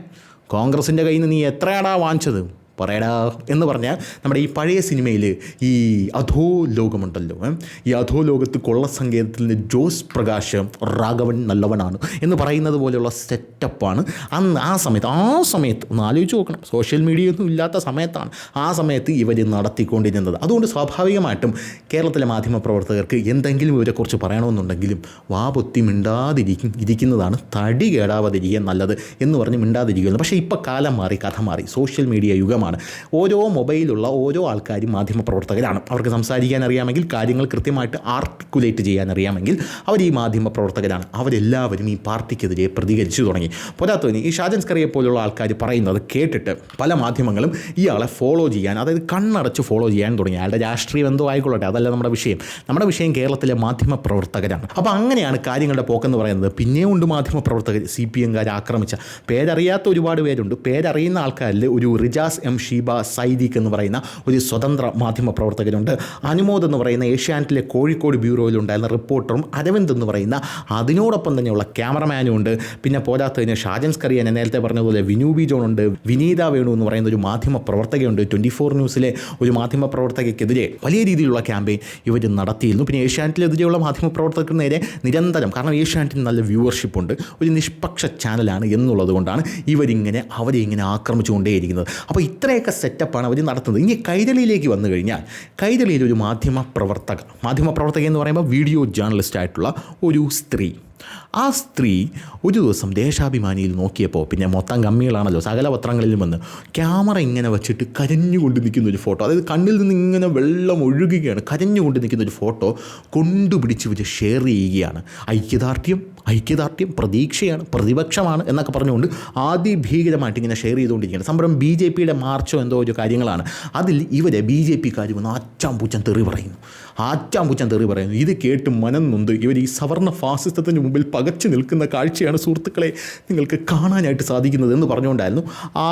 S1: കോൺഗ്രസിന്റെ കയ്യിൽ നിന്ന് നീ എത്രയാടാ വാങ്ങിച്ചത്? പറയടാ എന്ന് പറഞ്ഞാൽ നമ്മുടെ ഈ പഴയ സിനിമയിൽ ഈ അധോ ലോകമുണ്ടല്ലോ ഈ അധോ ലോകത്ത് കൊള്ള സങ്കേതത്തിൽ നിന്ന് ജോസ് പ്രകാശ് രാഘവൻ നല്ലവനാണ് എന്ന് പറയുന്നത് പോലെയുള്ള സെറ്റപ്പാണ്. അന്ന് ആ സമയത്ത് ആ സമയത്ത് ഒന്ന് ആലോചിച്ച് നോക്കണം. സോഷ്യൽ മീഡിയ ഒന്നും ഇല്ലാത്ത സമയത്താണ് ആ സമയത്ത് ഇവർ നടത്തിക്കൊണ്ടിരുന്നത്. അതുകൊണ്ട് സ്വാഭാവികമായിട്ടും കേരളത്തിലെ മാധ്യമപ്രവർത്തകർക്ക് എന്തെങ്കിലും ഇവരെക്കുറിച്ച് പറയണമെന്നുണ്ടെങ്കിലും വാ പൊത്തി മിണ്ടാതിരിക്കും ഇരിക്കുന്നതാണ് തടി കേടാവാതിരിക്കുക നല്ലത് എന്ന് പറഞ്ഞ് മിണ്ടാതിരിക്കുന്നത് പക്ഷേ ഇപ്പോൾ കാലം മാറി കഥ മാറി സോഷ്യൽ മീഡിയ യുഗമാണ് ഓരോ മൊബൈലുള്ള ഓരോ ആൾക്കാരും മാധ്യമപ്രവർത്തകരാണ്. അവർക്ക് സംസാരിക്കാൻ അറിയാമെങ്കിൽ കാര്യങ്ങൾ കൃത്യമായിട്ട് ആർട്ടിക്കുലേറ്റ് ചെയ്യാൻ അറിയാമെങ്കിൽ അവർ ഈ മാധ്യമപ്രവർത്തകരാണ്. അവരെല്ലാവരും ഈ പാർട്ടിക്കെതിരെ പ്രതികരിച്ചു തുടങ്ങി. പോരാത്തതിന് ഈ ഷാജൻ സ്കറിയെ പോലുള്ള ആൾക്കാർ പറയുന്നത് കേട്ടിട്ട് പല മാധ്യമങ്ങളും ഇയാളെ ഫോളോ ചെയ്യാൻ അതായത് കണ്ണടച്ച് ഫോളോ ചെയ്യാൻ തുടങ്ങി. അയാളുടെ രാഷ്ട്രീയം എന്തോ ആയിക്കൊള്ളട്ടെ അതല്ല നമ്മുടെ വിഷയം. നമ്മുടെ വിഷയം കേരളത്തിലെ മാധ്യമ പ്രവർത്തകരാണ് അപ്പോൾ അങ്ങനെയാണ് കാര്യങ്ങളുടെ പോക്കെന്ന് പറയുന്നത്. പിന്നെയും ഉണ്ട് മാധ്യമപ്രവർത്തകർ. സി പി എംകാർ ആക്രമിച്ച പേരറിയാത്ത ഒരുപാട് പേരുണ്ട്. പേരറിയുന്ന ആൾക്കാരിൽ ഒരു റിജാസ് എം ഷീബ സൈദിഖ് എന്ന് പറയുന്ന ഒരു സ്വതന്ത്ര മാധ്യമ പ്രവർത്തകനുണ്ട്. അനുമോദ് എന്ന് പറയുന്ന ഏഷ്യാനെറ്റിലെ കോഴിക്കോട് ബ്യൂറോയിലുണ്ടായിരുന്ന റിപ്പോർട്ടറും അരവിന്ദ് എന്ന് പറയുന്ന അതിനോടൊപ്പം തന്നെയുള്ള ക്യാമറമാനും ഉണ്ട്. പിന്നെ പോരാത്തതിന് ഷാജൻ കറിയൻ നേരത്തെ പറഞ്ഞതുപോലെ വിനു ബി ജോൺ ഉണ്ട്. വിനീത വേണു എന്ന് പറയുന്ന ഒരു മാധ്യമ പ്രവർത്തകയുണ്ട്. ട്വന്റി ഫോർ ന്യൂസിലെ ഒരു മാധ്യമ പ്രവർത്തകയ്ക്കെതിരെ വലിയ രീതിയിലുള്ള ക്യാമ്പയിൻ ഇവർ നടത്തിയിരുന്നു. പിന്നെ ഏഷ്യാനെറ്റിലെതിരെയുള്ള മാധ്യമ പ്രവർത്തകർക്ക് നേരെ നിരന്തരം കാരണം ഏഷ്യാനെറ്റിന് നല്ല വ്യൂവർഷിപ്പ് ഉണ്ട്. ഒരു നിഷ്പക്ഷ ചാനലാണ് എന്നുള്ളത് കൊണ്ടാണ് ഇവരിങ്ങനെ അവരെ ഇങ്ങനെ ആക്രമിച്ചുകൊണ്ടേയിരിക്കുന്നത്. അപ്പോൾ ഇത്രയൊക്കെ സെറ്റപ്പാണ് അവർ നടത്തുന്നത്. ഇനി കൈതളിയിലേക്ക് വന്നു കഴിഞ്ഞാൽ കൈരളിയിൽ ഒരു മാധ്യമ പ്രവർത്തക മാധ്യമ പ്രവർത്തക എന്ന് പറയുമ്പോൾ വീഡിയോ ജേർണലിസ്റ്റ് ആയിട്ടുള്ള ഒരു സ്ത്രീ. ആ സ്ത്രീ ഒരു ദിവസം ദേശാഭിമാനിയിൽ നോക്കിയപ്പോൾ പിന്നെ മൊത്തം കമ്മികളാണല്ലോ സകല പത്രങ്ങളിലും വന്ന് ക്യാമറ ഇങ്ങനെ വെച്ചിട്ട് കരഞ്ഞുകൊണ്ട് നിൽക്കുന്ന ഒരു ഫോട്ടോ അതായത് കണ്ണിൽ നിന്ന് ഇങ്ങനെ വെള്ളം ഒഴുകുകയാണ് കരഞ്ഞുകൊണ്ട് നിൽക്കുന്ന ഒരു ഫോട്ടോ കൊണ്ടുപിടിച്ച് വെച്ച് ഷെയർ ചെയ്യുകയാണ്. ഐക്യദാർഢ്യം ഐക്യദാർഢ്യം പ്രതീക്ഷയാണ് പ്രതിപക്ഷമാണ് എന്നൊക്കെ പറഞ്ഞുകൊണ്ട് അതിഭീകരമായിട്ട് ഇങ്ങനെ ഷെയർ ചെയ്തുകൊണ്ടിരിക്കുകയാണ്. സംഭവം ബി ജെ പിയുടെ മാർച്ചോ എന്തോ ഒരു കാര്യങ്ങളാണ്. അതിൽ ഇവരെ ബി ജെ പിക്കാർ വന്ന് അച്ചാം പൂച്ചം തെറി പറയുന്നു. ആച്ചാം പൂച്ചാൻ തെറി പറയുന്നു. ഇത് കേട്ട് മനം നൊന്ത് ഇവർ ഈ സവർണ ഫാസിസത്തിന് മുമ്പിൽ പകച്ചു നിൽക്കുന്ന കാഴ്ചയാണ് സുഹൃത്തുക്കളെ നിങ്ങൾക്ക് കാണാനായിട്ട് സാധിക്കുന്നത് എന്ന് പറഞ്ഞുകൊണ്ടായിരുന്നു ആ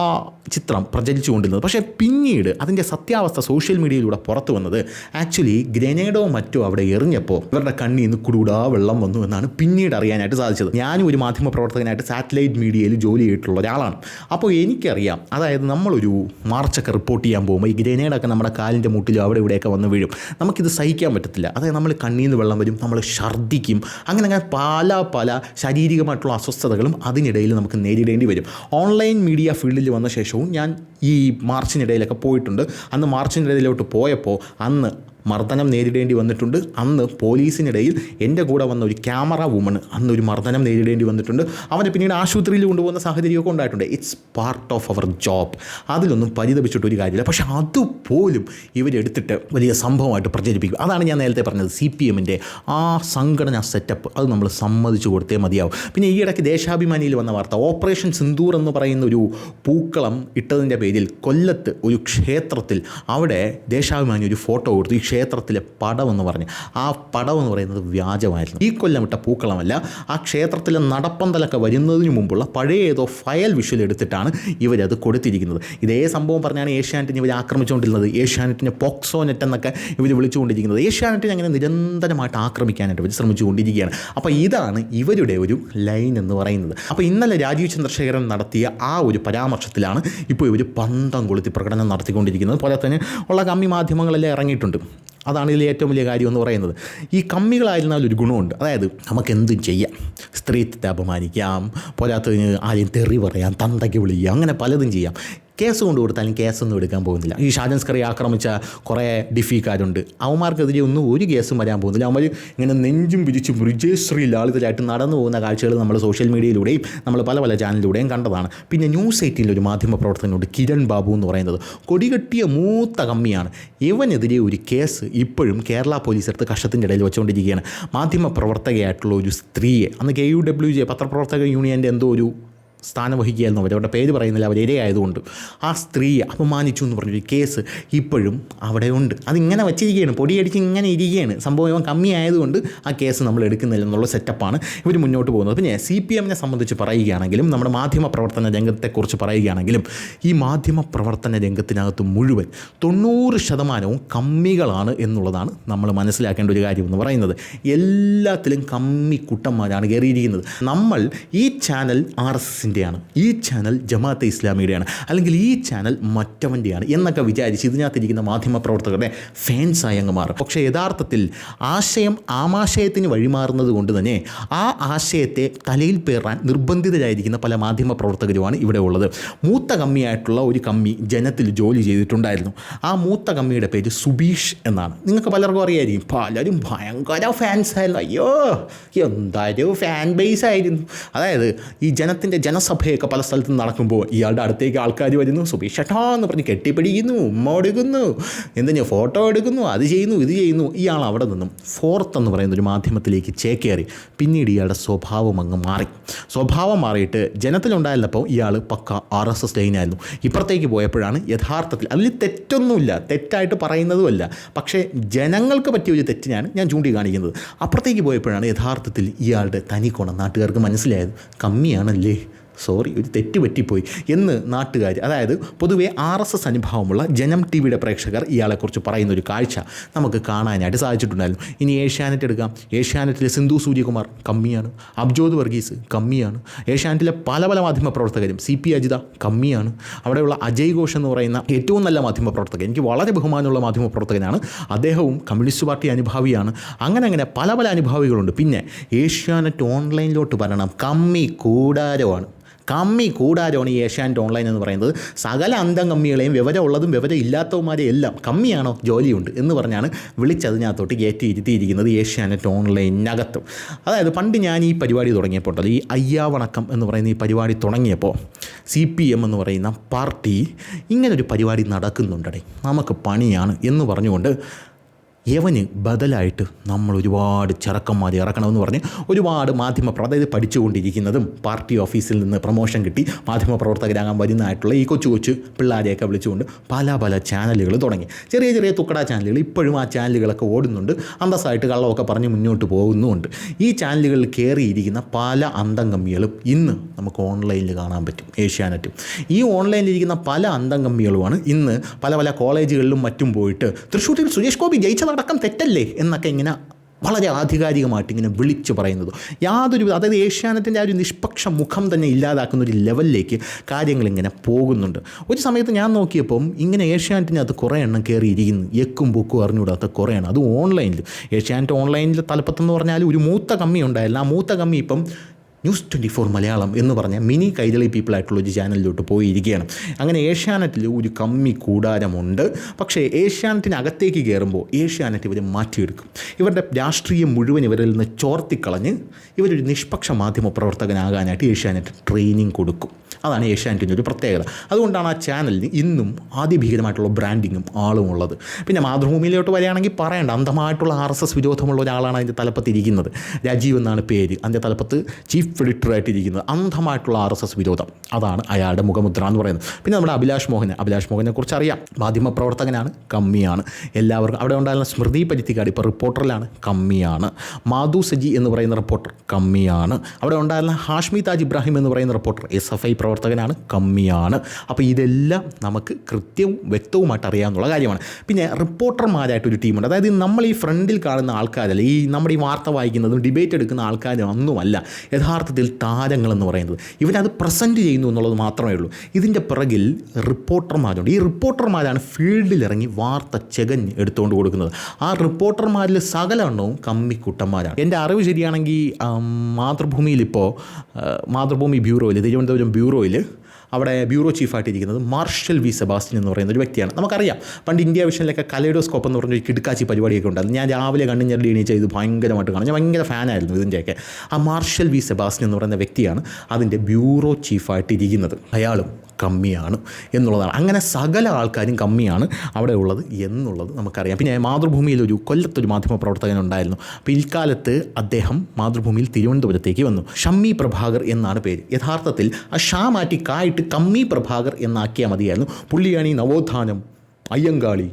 S1: ചിത്രം പ്രചരിച്ചുകൊണ്ടിരുന്നത്. പക്ഷേ പിന്നീട് അതിന്റെ സത്യാവസ്ഥ സോഷ്യൽ മീഡിയയിലൂടെ പുറത്തു വന്നത് ആക്ച്വലി ഗ്രനേഡോ മറ്റോ അവിടെ എറിഞ്ഞപ്പോൾ ഇവരുടെ കണ്ണിൽ നിന്ന് കുടുകൂടാ വെള്ളം വന്നു എന്നാണ് പിന്നീട് അറിയാനായിട്ട് സാധിച്ചത്. ഞാനും ഒരു മാധ്യമ പ്രവർത്തകനായിട്ട് സാറ്റലൈറ്റ് മീഡിയയിൽ ജോലി ചെയ്തിട്ടുള്ള ഒരാളാണ്. അപ്പോൾ എനിക്കറിയാം അതായത് നമ്മളൊരു മാർച്ചൊക്കെ റിപ്പോർട്ട് ചെയ്യാൻ പോകുമ്പോൾ ഈ ഗ്രനേഡൊക്കെ നമ്മുടെ കാലിന്റെ മുട്ടിലോ അവിടെ ഇവിടെയൊക്കെ വന്ന് വീഴും. നമുക്കിത് സഹിക്കാൻ പറ്റത്തില്ല. അതായത് നമ്മൾ കണ്ണിൽ നിന്ന് വെള്ളം വരും നമ്മൾ ഛർദ്ദിക്കും. അങ്ങനെ അങ്ങനെ പല പല ശാരീരികമായിട്ടുള്ള അസ്വസ്ഥതകളും അതിനിടയിൽ നമുക്ക് നേരിടേണ്ടി വരും. ഓൺലൈൻ മീഡിയ ഫീൽഡിൽ വന്ന ശേഷവും ഞാൻ ഈ മാർച്ചിനിടയിലൊക്കെ പോയിട്ടുണ്ട്. അന്ന് മാർച്ചിനിടയിലോട്ട് പോയപ്പോൾ അന്ന് മർദ്ദനം നേരിടേണ്ടി വന്നിട്ടുണ്ട്. അന്ന് പോലീസിനിടയിൽ എന്റെ കൂടെ വന്ന ഒരു ക്യാമറ വുമൺ അന്ന് ഒരു മർദ്ദനം നേരിടേണ്ടി വന്നിട്ടുണ്ട്. അവനെ പിന്നീട് ആശുപത്രിയിൽ കൊണ്ടുപോകുന്ന സാഹചര്യമൊക്കെ ഉണ്ടായിട്ടുണ്ട്. It's part of our job അതിലൊന്നും പരിതപിച്ചിട്ട് ഒരു കാര്യമില്ല. പക്ഷേ അതുപോലും ഇവരെടുത്തിട്ട് വലിയ സംഭവമായിട്ട് പ്രചരിപ്പിക്കും. അതാണ് ഞാൻ നേരത്തെ പറഞ്ഞത്. സി പി എമ്മിന്റെ ആ സംഘടന സെറ്റപ്പ് അത് നമ്മൾ സമ്മതിച്ചു കൊടുത്തേ മതിയാവും. പിന്നെ ഈ ഇടയ്ക്ക് ദേശാഭിമാനിയിൽ വന്ന വാർത്ത. ഓപ്പറേഷൻ സിന്ദൂർ എന്ന് പറയുന്ന ഒരു പൂക്കളം ഇട്ടതിന്റെ പേരിൽ കൊല്ലത്ത് ഒരു ക്ഷേത്രത്തിൽ അവിടെ ദേശാഭിമാനി ഒരു ഫോട്ടോ കൊടുത്തു. ക്ഷേത്രത്തിലെ പടമെന്ന് പറഞ്ഞ് ആ പടം എന്ന് പറയുന്നത് വ്യാജമായിരുന്നു. ഈ കൊല്ലം ഇട്ട പൂക്കളമല്ല ആ ക്ഷേത്രത്തിലെ നടപ്പന്തലൊക്കെ വരുന്നതിന് മുമ്പുള്ള പഴയ ഏതോ ഫയൽ വിഷ്വൽ എടുത്തിട്ടാണ് ഇവരത് കൊടുത്തിരിക്കുന്നത്. ഇതേ സംഭവം പറഞ്ഞാണ് ഏഷ്യാനെറ്റിനെ ഇവർ ആക്രമിച്ചുകൊണ്ടിരുന്നത്. ഏഷ്യാനെറ്റിനെ പോക്സോനെറ്റ് എന്നൊക്കെ ഇവർ വിളിച്ചുകൊണ്ടിരിക്കുന്നത്. ഏഷ്യാനെറ്റിനെ അങ്ങനെ നിരന്തരമായിട്ട് ആക്രമിക്കാനായിട്ട് ഇവർ ശ്രമിച്ചുകൊണ്ടിരിക്കുകയാണ്. അപ്പോൾ ഇതാണ് ഇവരുടെ ഒരു ലൈൻ എന്ന് പറയുന്നത്. അപ്പോൾ ഇന്നലെ രാജീവ് ചന്ദ്രശേഖരൻ നടത്തിയ ആ ഒരു പരാമർശത്തിലാണ് ഇപ്പോൾ ഇവർ പന്തം കൊളുത്തി പ്രകടനം നടത്തിക്കൊണ്ടിരിക്കുന്നത്. പോലെ തന്നെ ഉള്ള കമ്മി മാധ്യമങ്ങളെല്ലാം ഇറങ്ങിയിട്ടുണ്ട്. അതാണ് ഇതിൽ ഏറ്റവും വലിയ കാര്യം എന്ന് പറയുന്നത്. ഈ കമ്മികളായിരുന്നാൽ ഒരു ഗുണമുണ്ട്. അതായത് നമുക്ക് എന്തും ചെയ്യാം. സ്ത്രീത്വത്തെ അപമാനിക്കാം. പോരാത്തതിന് ആരെയും തെറി പറയാം. തന്തയ്ക്ക് വിളിക്കാം. അങ്ങനെ പലതും ചെയ്യാം. കേസ് കൊണ്ട് കൊടുത്താലും കേസൊന്നും എടുക്കാൻ പോകുന്നില്ല. ഈ ഷാജൻ സ്കറി ആക്രമിച്ച കുറേ ഡിഫിക്കാരുണ്ട്. അവന്മാർക്കെതിരെ ഒന്നും ഒരു കേസും വരാൻ പോകുന്നില്ല. അവന്മാർ ഇങ്ങനെ നെഞ്ചും പിരിച്ചും ബ്രിജേശ്രീ ലാളിതരായിട്ട് നടന്നു പോകുന്ന കാഴ്ചകൾ നമ്മൾ സോഷ്യൽ മീഡിയയിലൂടെയും നമ്മൾ പല പല ചാനലിലൂടെയും കണ്ടതാണ്. പിന്നെ ന്യൂസ് എയ്റ്റീനിൽ ഒരു മാധ്യമ പ്രവർത്തകനുണ്ട് കിരൺ ബാബു എന്ന് പറയുന്നത്. കൊടികെട്ടിയ മൂത്ത കമ്മിയാണ്. ഇവനെതിരെ ഒരു കേസ് ഇപ്പോഴും കേരള പോലീസ് എടുത്ത് കഷത്തിന്റെ ഇടയിൽ വെച്ചുകൊണ്ടിരിക്കുകയാണ് മാധ്യമ പ്രവർത്തകയായിട്ടുള്ള ഒരു സ്ത്രീയെ അന്ന് കെ യു ഡബ്ല്യു ജെ പത്രപ്രവർത്തക യൂണിയന്റെ എന്തോ ഒരു സ്ഥാനം വഹിക്കുകയായിരുന്നു അവർ അവരുടെ പേര് പറയുന്നില്ല അവർ ഇരയായതുകൊണ്ട് ആ സ്ത്രീയെ അപമാനിച്ചു എന്ന് പറഞ്ഞൊരു കേസ് ഇപ്പോഴും അവിടെ ഉണ്ട് അതിങ്ങനെ വച്ചിരിക്കുകയാണ്. പൊടിയടിച്ച് ഇങ്ങനെ ഇരിക്കുകയാണ്. സംഭവം ഇവൻ കമ്മിയായതുകൊണ്ട് ആ കേസ് നമ്മൾ എടുക്കുന്നില്ല എന്നുള്ള സെറ്റപ്പാണ് ഇവർ മുന്നോട്ട് പോകുന്നത്. പിന്നെ സി പി എമ്മിനെ സംബന്ധിച്ച് പറയുകയാണെങ്കിലും നമ്മുടെ മാധ്യമ പ്രവർത്തന രംഗത്തെക്കുറിച്ച് പറയുകയാണെങ്കിലും ഈ മാധ്യമ പ്രവർത്തന രംഗത്തിനകത്ത് മുഴുവൻ തൊണ്ണൂറ് ശതമാനവും കമ്മികളാണ് എന്നുള്ളതാണ് നമ്മൾ മനസ്സിലാക്കേണ്ട ഒരു കാര്യം എന്ന് പറയുന്നത്. എല്ലാത്തിലും കമ്മി കുട്ടന്മാരാണ് കയറിയിരിക്കുന്നത്. നമ്മൾ ഈ ചാനൽ ആർ എസ് എസിന്റെയാണ് ഈ ചാനൽ ജമാഅത്തെ ഇസ്ലാമിയുടെയാണ്. അല്ലെങ്കിൽ ഈ ചാനൽ മറ്റവന്റെയാണ് എന്നൊക്കെ വിചാരിച്ച് ഇതിനകത്തിരിക്കുന്ന മാധ്യമ പ്രവർത്തകരുടെ ഫാൻസായി അങ്ങ് മാറും. പക്ഷേ യഥാർത്ഥത്തിൽ ആശയം ആമാശയത്തിന് വഴിമാറുന്നത് കൊണ്ട് തന്നെ ആ ആശയത്തെ തലയിൽ പേറാൻ നിർബന്ധിതരായിരിക്കുന്ന പല മാധ്യമ പ്രവർത്തകരുമാണ് ഇവിടെ ഉള്ളത്. മൂത്ത കമ്മിയായിട്ടുള്ള ഒരു കമ്മി ജനത്തിൽ ജോലി ചെയ്തിട്ടുണ്ടായിരുന്നു. ആ മൂത്ത കമ്മിയുടെ പേര് സുബീഷ് എന്നാണ്. നിങ്ങൾക്ക് പലർക്കും അറിയായിരിക്കും. പലരും ഭയങ്കര ഫാൻസ് ആയിരുന്നു. അയ്യോ എന്തായാലും ഫാൻ ബേസ് ആയിരുന്നു. അതായത് ഈ ജനത്തിന്റെ ജനസഭയൊക്കെ പല സ്ഥലത്തും നടക്കുമ്പോൾ ഇയാളുടെ അടുത്തേക്ക് ആൾക്കാർ വരുന്നു. സുബീഷ് ഷട്ടാ എന്ന് പറഞ്ഞ് കെട്ടിപ്പിടിക്കുന്നു ഉമ്മ എടുക്കുന്നു എന്തിനാ ഫോട്ടോ എടുക്കുന്നു അത് ചെയ്യുന്നു ഇത് ചെയ്യുന്നു. ഇയാൾ അവിടെ നിന്നും ഫോർത്ത് എന്ന് പറയുന്ന ഒരു മാധ്യമത്തിലേക്ക് ചേക്കേറി പിന്നീട് ഇയാളുടെ സ്വഭാവം അങ്ങ് മാറി. സ്വഭാവം മാറിയിട്ട് ജനത്തിലുണ്ടായിരുന്നപ്പോൾ ഇയാൾ പക്ക ആർ എസ് എസ് ലൈനായിരുന്നു. ഇപ്പുറത്തേക്ക് പോയപ്പോഴാണ് യഥാർത്ഥത്തിൽ അതിൽ തെറ്റൊന്നുമില്ല തെറ്റായിട്ട് പറയുന്നതുമല്ല. പക്ഷേ ജനങ്ങൾക്ക് പറ്റിയ ഒരു തെറ്റിനാണ് ഞാൻ ചൂണ്ടിക്കാണിക്കുന്നത്. അപ്പുറത്തേക്ക് പോയപ്പോഴാണ് യഥാർത്ഥത്തിൽ ഇയാളുടെ തനിക്കോണം നാട്ടുകാർക്ക് മനസ്സിലായത്. കമ്മിയാണല്ലേ? സോറി ഒരു തെറ്റ് പറ്റിപ്പോയി. എന്ന് നാട്ടുകാർ അതായത് പൊതുവേ ആർ എസ് എസ് അനുഭവമുള്ള ജനം ടി വിയുടെ പ്രേക്ഷകർ ഇയാളെക്കുറിച്ച് പറയുന്ന ഒരു കാഴ്ച നമുക്ക് കാണാനായിട്ട് സാധിച്ചിട്ടുണ്ടായിരുന്നു. ഇനി ഏഷ്യാനെറ്റ് എടുക്കാം. ഏഷ്യാനെറ്റിലെ സിന്ധു സൂര്യകുമാർ കമ്മിയാണ്. അബ്ജോദ് വർഗീസ് കമ്മിയാണ്. ഏഷ്യാനെറ്റിലെ പല പല മാധ്യമ പ്രവർത്തകരും സി പി അജിത കമ്മിയാണ്. അവിടെയുള്ള അജയ് ഘോഷ് എന്ന് പറയുന്ന ഏറ്റവും നല്ല മാധ്യമ പ്രവർത്തകൻ എനിക്ക് വളരെ ബഹുമാനമുള്ള മാധ്യമ പ്രവർത്തകനാണ് അദ്ദേഹവും കമ്മ്യൂണിസ്റ്റ് പാർട്ടി അനുഭാവിയാണ്. അങ്ങനെ അങ്ങനെ പല പല അനുഭാവികളുണ്ട്. പിന്നെ ഏഷ്യാനെറ്റ് ഓൺലൈനിലോട്ട് വരണം. കമ്മി കൂടാരമാണ്. കമ്മി കൂടാരമാണ് ഈ ഏഷ്യാനെറ്റ് ഓൺലൈൻ എന്ന് പറയുന്നത്. സകല അന്തം കമ്മികളെയും വിവരമുള്ളതും വിവരം ഇല്ലാത്തവന്മാരെ എല്ലാം കമ്മിയാണോ? ജോലിയുണ്ട് എന്ന് പറഞ്ഞാണ് വിളിച്ചതിനകത്തോട്ട് കയറ്റി ഇരുത്തിയിരിക്കുന്നത് ഏഷ്യാനെറ്റ് ഓൺലൈനകത്തും. അതായത് പണ്ട് ഞാൻ ഈ പരിപാടി തുടങ്ങിയപ്പോൾ ഈ അയ്യാവണക്കം എന്ന് പറയുന്ന ഈ പരിപാടി തുടങ്ങിയപ്പോൾ സി പി എം എന്ന് പറയുന്ന പാർട്ടി ഇങ്ങനൊരു പരിപാടി നടക്കുന്നുണ്ടടേ. നമുക്ക് പണിയാണ് എന്ന് പറഞ്ഞുകൊണ്ട് യവന് ബദലായിട്ട് നമ്മൾ ഒരുപാട് ചെറുക്കന്മാരെ ഇറക്കണമെന്ന് പറഞ്ഞ് ഒരുപാട് മാധ്യമ പ്ര- അതായത് പഠിച്ചുകൊണ്ടിരിക്കുന്നതും പാർട്ടി ഓഫീസിൽ നിന്ന് പ്രൊമോഷൻ കിട്ടി മാധ്യമ പ്രവർത്തകരാകാൻ വരുന്നതായിട്ടുള്ള ഈ കൊച്ചു കൊച്ചു പിള്ളേരെയൊക്കെ വിളിച്ചുകൊണ്ട് പല പല ചാനലുകൾ തുടങ്ങി. ചെറിയ ചെറിയ തുക്കട ചാനലുകൾ ഇപ്പോഴും ആ ചാനലുകളൊക്കെ ഓടുന്നുണ്ട് അന്തസ്സായിട്ട് കള്ളമൊക്കെ പറഞ്ഞ് മുന്നോട്ട് പോകുന്നുമുണ്ട്. ഈ ചാനലുകളിൽ കയറിയിരിക്കുന്ന പല അന്തം ഇന്ന് നമുക്ക് ഓൺലൈനിൽ കാണാൻ പറ്റും ഏഷ്യാനെറ്റും. ഈ ഓൺലൈനിലിരിക്കുന്ന പല അന്തം കമ്മികളുമാണ് ഇന്ന് പല പല കോളേജുകളിലും മറ്റും പോയിട്ട് തൃശ്ശൂരിൽ സുരേഷ് ഗോപി ജയിച്ചതടക്കം തെറ്റല്ലേ എന്നൊക്കെ ഇങ്ങനെ വളരെ ആധികാരികമായിട്ട് ഇങ്ങനെ വിളിച്ചു പറയുന്നത്. യാതൊരു അതായത് ഏഷ്യാനെറ്റിന്റെ ആ ഒരു നിഷ്പക്ഷ മുഖം തന്നെ ഇല്ലാതാക്കുന്ന ഒരു ലെവലിലേക്ക് കാര്യങ്ങൾ ഇങ്ങനെ പോകുന്നുണ്ട്. ഒരു സമയത്ത് ഞാൻ നോക്കിയപ്പം ഇങ്ങനെ ഏഷ്യാനെറ്റിനകത്ത് കുറേ എണ്ണം കയറിയിരിക്കുന്നു എക്കും ബുക്കും അറിഞ്ഞുകൂടാത്ത കുറേ എണ്ണം അത് ഓൺലൈനിൽ. ഏഷ്യാനെറ്റ് ഓൺലൈനിൽ തലപ്പത്തെന്ന് പറഞ്ഞാൽ ഒരു മൂത്ത കമ്മി ഉണ്ടായിരുന്നു ആ മൂത്ത കമ്മി ഇപ്പം ന്യൂസ് ട്വന്റി ഫോർ മലയാളം എന്ന് പറഞ്ഞ മിനി കൈതളി പീപ്പിൾ ആയിട്ടുള്ള ഒരു ചാനലിലോട്ട് പോയിരിക്കുകയാണ്. അങ്ങനെ ഏഷ്യാനെറ്റിൽ ഒരു കമ്മി കൂടാരമുണ്ട്. പക്ഷേ ഏഷ്യാനെറ്റിനകത്തേക്ക് കയറുമ്പോൾ ഏഷ്യാനെറ്റ് ഇവരെ മാറ്റിയെടുക്കും. ഇവരുടെ രാഷ്ട്രീയം മുഴുവൻ ഇവരിൽ നിന്ന് ചോർത്തിക്കളഞ്ഞ് ഇവരൊരു നിഷ്പക്ഷ മാധ്യമ പ്രവർത്തകനാകാനായിട്ട് ഏഷ്യാനെറ്റ് ട്രെയിനിങ് കൊടുക്കും. അതാണ് ഏഷ്യാനെറ്റിന്റെ ഒരു പ്രത്യേകത. അതുകൊണ്ടാണ് ആ ചാനലിന് ഇന്നും ആദ്യഭീകരമായിട്ടുള്ള ബ്രാൻഡിങ്ങും ആളും ഉള്ളത്. പിന്നെ മാതൃഭൂമിയിലോട്ട് വരികയാണെങ്കിൽ പറയേണ്ട അന്ധമായിട്ടുള്ള ആർ എസ് എസ് വിരോധമുള്ള ഒരാളാണ് അതിന്റെ തലപ്പത്തിരിക്കുന്നത്. രാജീവ് എന്നാണ് പേര്. അതിന്റെ തലപ്പത്ത് ചീഫ് ചീഫ് എഡിറ്ററായിട്ടിരിക്കുന്നത് അന്ധമായിട്ടുള്ള ആർ എസ് എസ് വിരോധം. അതാണ് അയാളുടെ മുഖമുദ്ര എന്ന് പറയുന്നത്. പിന്നെ നമ്മുടെ അഭിലാഷ് മോഹൻ അഭിലാഷ് മോഹനെ കുറിച്ച് അറിയാം മാധ്യമപ്രവർത്തകനാണ്. കമ്മിയാണ്. എല്ലാവർക്കും അവിടെ ഉണ്ടായിരുന്ന സ്മൃതി പരിത്തിക്കാട് ഇപ്പോൾ റിപ്പോർട്ടറിലാണ്. കമ്മിയാണ്. മാധു സജി എന്ന് പറയുന്ന റിപ്പോർട്ടർ കമ്മിയാണ്. അവിടെ ഉണ്ടായിരുന്ന ഹാഷ്മി താജ് ഇബ്രാഹിം എന്ന് പറയുന്ന റിപ്പോർട്ടർ എസ് എഫ് ഐ പ്രവർത്തകനാണ്. കമ്മിയാണ്. അപ്പോൾ ഇതെല്ലാം നമുക്ക് കൃത്യവും വ്യക്തവുമായിട്ട് അറിയാമെന്നുള്ള കാര്യമാണ്. പിന്നെ റിപ്പോർട്ടർമാരായിട്ട് ഒരു ടീമുണ്ട്. അതായത് നമ്മൾ ഈ ഫ്രണ്ടിൽ കാണുന്ന ആൾക്കാരല്ല ഈ നമ്മുടെ ഈ വാർത്ത വായിക്കുന്നതും ഡിബേറ്റ് എടുക്കുന്ന ആൾക്കാരും ഒന്നുമല്ല യഥാർത്ഥത്തിൽ താരങ്ങളെന്ന് പറയുന്നത്. ഇവരത് പ്രസന്റ് ചെയ്യുന്നു എന്നുള്ളത് മാത്രമേ ഉള്ളൂ. ഇതിന്റെ പിറകിൽ റിപ്പോർട്ടർമാരുണ്ട് ഈ റിപ്പോർട്ടർമാരാണ് ഫീൽഡിലിറങ്ങി വാർത്ത ചെകഞ്ഞ് എടുത്തുകൊണ്ട് കൊടുക്കുന്നത്. ആ റിപ്പോർട്ടർമാരിൽ സകല എണ്ണവും കമ്മിക്കുട്ടന്മാരാണ്. എന്റെ അറിവ് ശരിയാണെങ്കിൽ മാതൃഭൂമിയിലിപ്പോൾ മാതൃഭൂമി ബ്യൂറോയിൽ തിരുവനന്തപുരം ബ്യൂറോയിൽ അവിടെ ബ്യൂറോ ചീഫായിട്ടിരിക്കുന്നത് മാർഷൽ വി സെബാസ്റ്റ്യൻ എന്ന് പറയുന്ന ഒരു വ്യക്തിയാണ്. നമുക്കറിയാം പണ്ട് ഇന്ത്യ വിഷനിലൊക്കെ കലൈഡോസ്കോപ്പ് എന്ന് പറഞ്ഞൊരു കിടക്കാച്ചി പരിപാടിയൊക്കെ ഉണ്ടായിരുന്നു. ഞാൻ രാവിലെ കണ്ണു ഞെരടി എണീച്ച ഇത് ഭയങ്കരമായിട്ട് കാണും. ഞാൻ ഭയങ്കര ഫാനായിരുന്നു ഇതിന്റെയൊക്കെ. ആ മാർഷൽ വി സെബാസ്റ്റ്യൻ എന്ന് പറയുന്ന വ്യക്തിയാണ് അതിന്റെ ബ്യൂറോ ചീഫായിട്ടിരിക്കുന്നത്. അയാളും കമ്മിയാണ് എന്നുള്ളതാണ്. അങ്ങനെ സകല ആൾക്കാരും കമ്മിയാണ് അവിടെ ഉള്ളത് എന്നുള്ളത് നമുക്കറിയാം. പിന്നെ മാതൃഭൂമിയിൽ ഒരു കൊല്ലത്തൊരു മാധ്യമ പ്രവർത്തകൻ ഉണ്ടായിരുന്നു. പിൽക്കാലത്ത് അദ്ദേഹം മാതൃഭൂമിയിൽ തിരുവനന്തപുരത്തേക്ക് വന്നു. ഷമ്മി പ്രഭാകർ എന്നാണ് പേര്. യഥാർത്ഥത്തിൽ ആ ഷാ മാറ്റി കായിട്ട് കമ്മി പ്രഭാകർ എന്നാക്കിയാൽ മതിയായിരുന്നു. പുള്ളിയാണ് നവോത്ഥാനം അയ്യങ്കാളി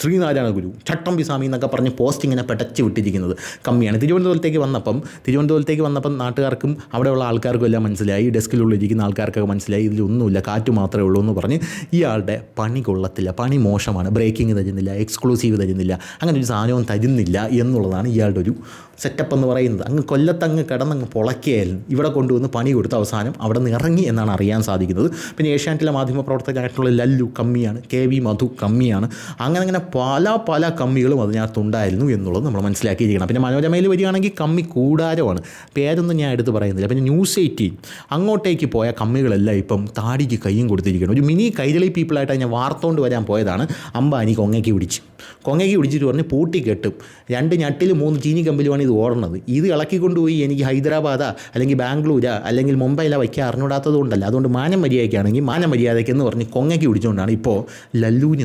S1: ശ്രീനാരായണ ഗുരു ചട്ടമ്പി സ്വാമി എന്നൊക്കെ പറഞ്ഞ് പോസ്റ്റ് ഇങ്ങനെ പെടച്ച് വിട്ടിരിക്കുന്നത് കമ്മിയാണ്. തിരുവനന്തപുരത്തേക്ക് വന്നപ്പം തിരുവനന്തപുരത്തേക്ക് വന്നപ്പം നാട്ടുകാർക്കും അവിടെയുള്ള ആൾക്കാർക്കും എല്ലാം മനസ്സിലായി ഡെസ്കിലുള്ളിരിക്കുന്ന ആൾക്കാർക്കൊക്കെ മനസ്സിലായി ഇതിലൊന്നുമില്ല കാറ്റ് മാത്രമേ ഉള്ളൂ എന്ന് പറഞ്ഞ് ഇയാളുടെ പണി കൊള്ളത്തില്ല പണി മോശമാണ് ബ്രേക്കിംഗ് തരുന്നില്ല എക്സ്ക്ലൂസീവ് തരുന്നില്ല അങ്ങനെ ഒരു സാധനവും തരുന്നില്ല എന്നുള്ളതാണ് ഇയാളുടെ ഒരു സെറ്റപ്പ് എന്ന് പറയുന്നത്. അങ്ങ് കൊല്ലത്തങ്ങ് കിടന്നങ്ങ് പൊളക്കിയായിരുന്നു ഇവിടെ കൊണ്ടുവന്ന് പണി കൊടുത്ത അവസാനം അവിടെ നിന്ന് ഇറങ്ങി എന്നാണ് അറിയാൻ സാധിക്കുന്നത്. പിന്നെ ഏഷ്യാനെറ്റിലെ മാധ്യമപ്രവർത്തകനായിട്ടുള്ള ലല്ലു കമ്മിയാണ് കെ വി മധു കമ്മിയാണ്. അങ്ങനെ അങ്ങനെ പല പല കമ്മികളും അതിനകത്തുണ്ടായിരുന്നു എന്നുള്ളത് നമ്മൾ മനസ്സിലാക്കിയിരിക്കണം. പിന്നെ മനോരമയിൽ വരികയാണെങ്കിൽ കമ്മി കൂടാരമാണ്. പേരൊന്നും ഞാൻ എടുത്ത് പറയുന്നില്ല. പിന്നെ ന്യൂസ് എയ്റ്റീൻ. അങ്ങോട്ടേക്ക് പോയ കമ്മികളെല്ലാം ഇപ്പം താടിക്ക് കൈയും കൊടുത്തിരിക്കണം ഒരു മിനി കൈരളി പീപ്പിളായിട്ട് ഞാൻ വാർത്തോണ്ട് വരാൻ പോയതാണ്. അംബാനി കൊങ്ങയ്ക്ക് പിടിച്ച്. കൊങ്ങയ്ക്ക് പിടിച്ചിട്ട് പറഞ്ഞ് പൂട്ടി കെട്ടും. രണ്ട് ഞട്ടിൽ മൂന്ന് ചീനി കമ്പിലുമാണ് ഇത് ഓടണത്. ഇത് ഇളക്കിക്കൊണ്ടുപോയി എനിക്ക് ഹൈദരാബാദാ അല്ലെങ്കിൽ ബാംഗ്ലൂരാ അല്ലെങ്കിൽ മുംബൈയിലാ വയ്ക്കാൻ അറിഞ്ഞൂടാത്തത് കൊണ്ടല്ല. അതുകൊണ്ട് മാനം മര്യാദയ്ക്കാണെങ്കിൽ മാനം മര്യാദയ്ക്ക് എന്ന് പറഞ്ഞ് കൊങ്ങയ്ക്ക് പിടിച്ചുകൊണ്ടാണ് ഇപ്പോൾ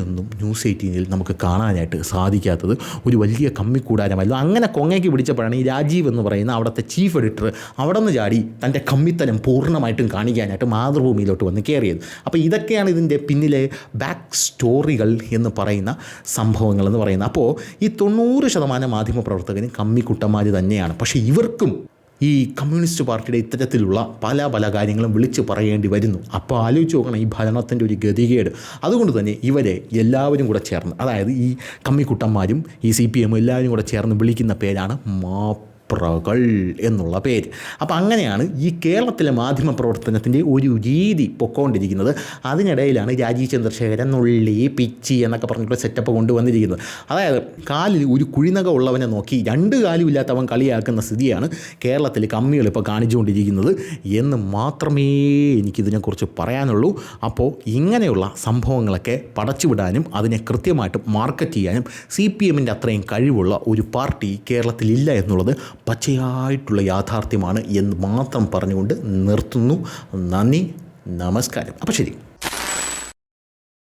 S1: ഒന്നും ന്യൂസ് എയ്റ്റീനിൽ നമുക്ക് കാണാനായിട്ട് സാധിക്കാത്തത് ഒരു വലിയ കമ്മിക്കൂടാരമായിരുന്നു. അങ്ങനെ കൊങ്ങയ്ക്ക് പിടിച്ചപ്പോഴാണ് ഈ രാജീവ് എന്ന് പറയുന്ന അവിടുത്തെ ചീഫ് എഡിറ്റർ അവിടെ നിന്ന് ചാടി തന്റെ കമ്മിത്തനം പൂർണമായിട്ടും കാണിക്കാനായിട്ട് മാതൃഭൂമിയിലോട്ട് വന്ന് കയറിയത്. അപ്പോൾ ഇതൊക്കെയാണ് ഇതിന്റെ പിന്നിലെ ബാക്ക് സ്റ്റോറികൾ എന്ന് പറയുന്ന സംഭവങ്ങൾ എന്ന് പറയുന്നത്. അപ്പോൾ ഈ തൊണ്ണൂറ് ശതമാനം മാധ്യമപ്രവർത്തകരും കമ്മിക്കുട്ടന്മാർ തന്നെയാണ്. പക്ഷേ ഇവർക്കും ഈ കമ്മ്യൂണിസ്റ്റ് പാർട്ടിയുടെ ഇത്തരത്തിലുള്ള പല പല കാര്യങ്ങളും വിളിച്ചു പറയേണ്ടി വരുന്നു. അപ്പോൾ ആലോചിച്ച് നോക്കണം ഈ ഭരണത്തിന്റെ ഒരു ഗതികേട്. അതുകൊണ്ട് തന്നെ ഇവരെ എല്ലാവരും കൂടെ ചേർന്ന് അതായത് ഈ കമ്മിക്കുട്ടന്മാരും ഈ സി പി എമ്മും എല്ലാവരും കൂടെ ചേർന്ന് വിളിക്കുന്ന പേരാണ് മാപ്രകൾ എന്നുള്ള പേര്. അപ്പോൾ അങ്ങനെയാണ് ഈ കേരളത്തിലെ മാധ്യമ പ്രവർത്തനത്തിന്റെ ഒരു രീതി പൊക്കോണ്ടിരിക്കുന്നത്. അതിനിടയിലാണ് രാജീവ് ചന്ദ്രശേഖരൻ നുള്ളി പിച്ചി എന്നൊക്കെ പറഞ്ഞിട്ടുള്ള സെറ്റപ്പ് കൊണ്ടുവന്നിരിക്കുന്നത്. അതായത് കാലിൽ ഒരു കുഴിനക ഉള്ളവനെ നോക്കി രണ്ട് കാലും ഇല്ലാത്തവൻ കളിയാക്കുന്ന സ്ഥിതിയാണ് കേരളത്തിൽ കമ്മികൾ ഇപ്പോൾ കാണിച്ചുകൊണ്ടിരിക്കുന്നത് എന്ന് മാത്രമേ എനിക്കിതിനെക്കുറിച്ച് പറയാനുള്ളൂ. അപ്പോൾ ഇങ്ങനെയുള്ള സംഭവങ്ങളൊക്കെ പടച്ചുവിടാനും അതിനെ കൃത്യമായിട്ട് മാർക്കറ്റ് ചെയ്യാനും സി പി എമ്മിന്റെ അത്രയും കഴിവുള്ള ഒരു പാർട്ടി കേരളത്തിലില്ല എന്നുള്ളത് പച്ചയായിട്ടുള്ള യാഥാർത്ഥ്യമാണ് എന്ന് മാത്രം പറഞ്ഞുകൊണ്ട് നിർത്തുന്നു. നന്ദി നമസ്കാരം. അപ്പോൾ ശരി.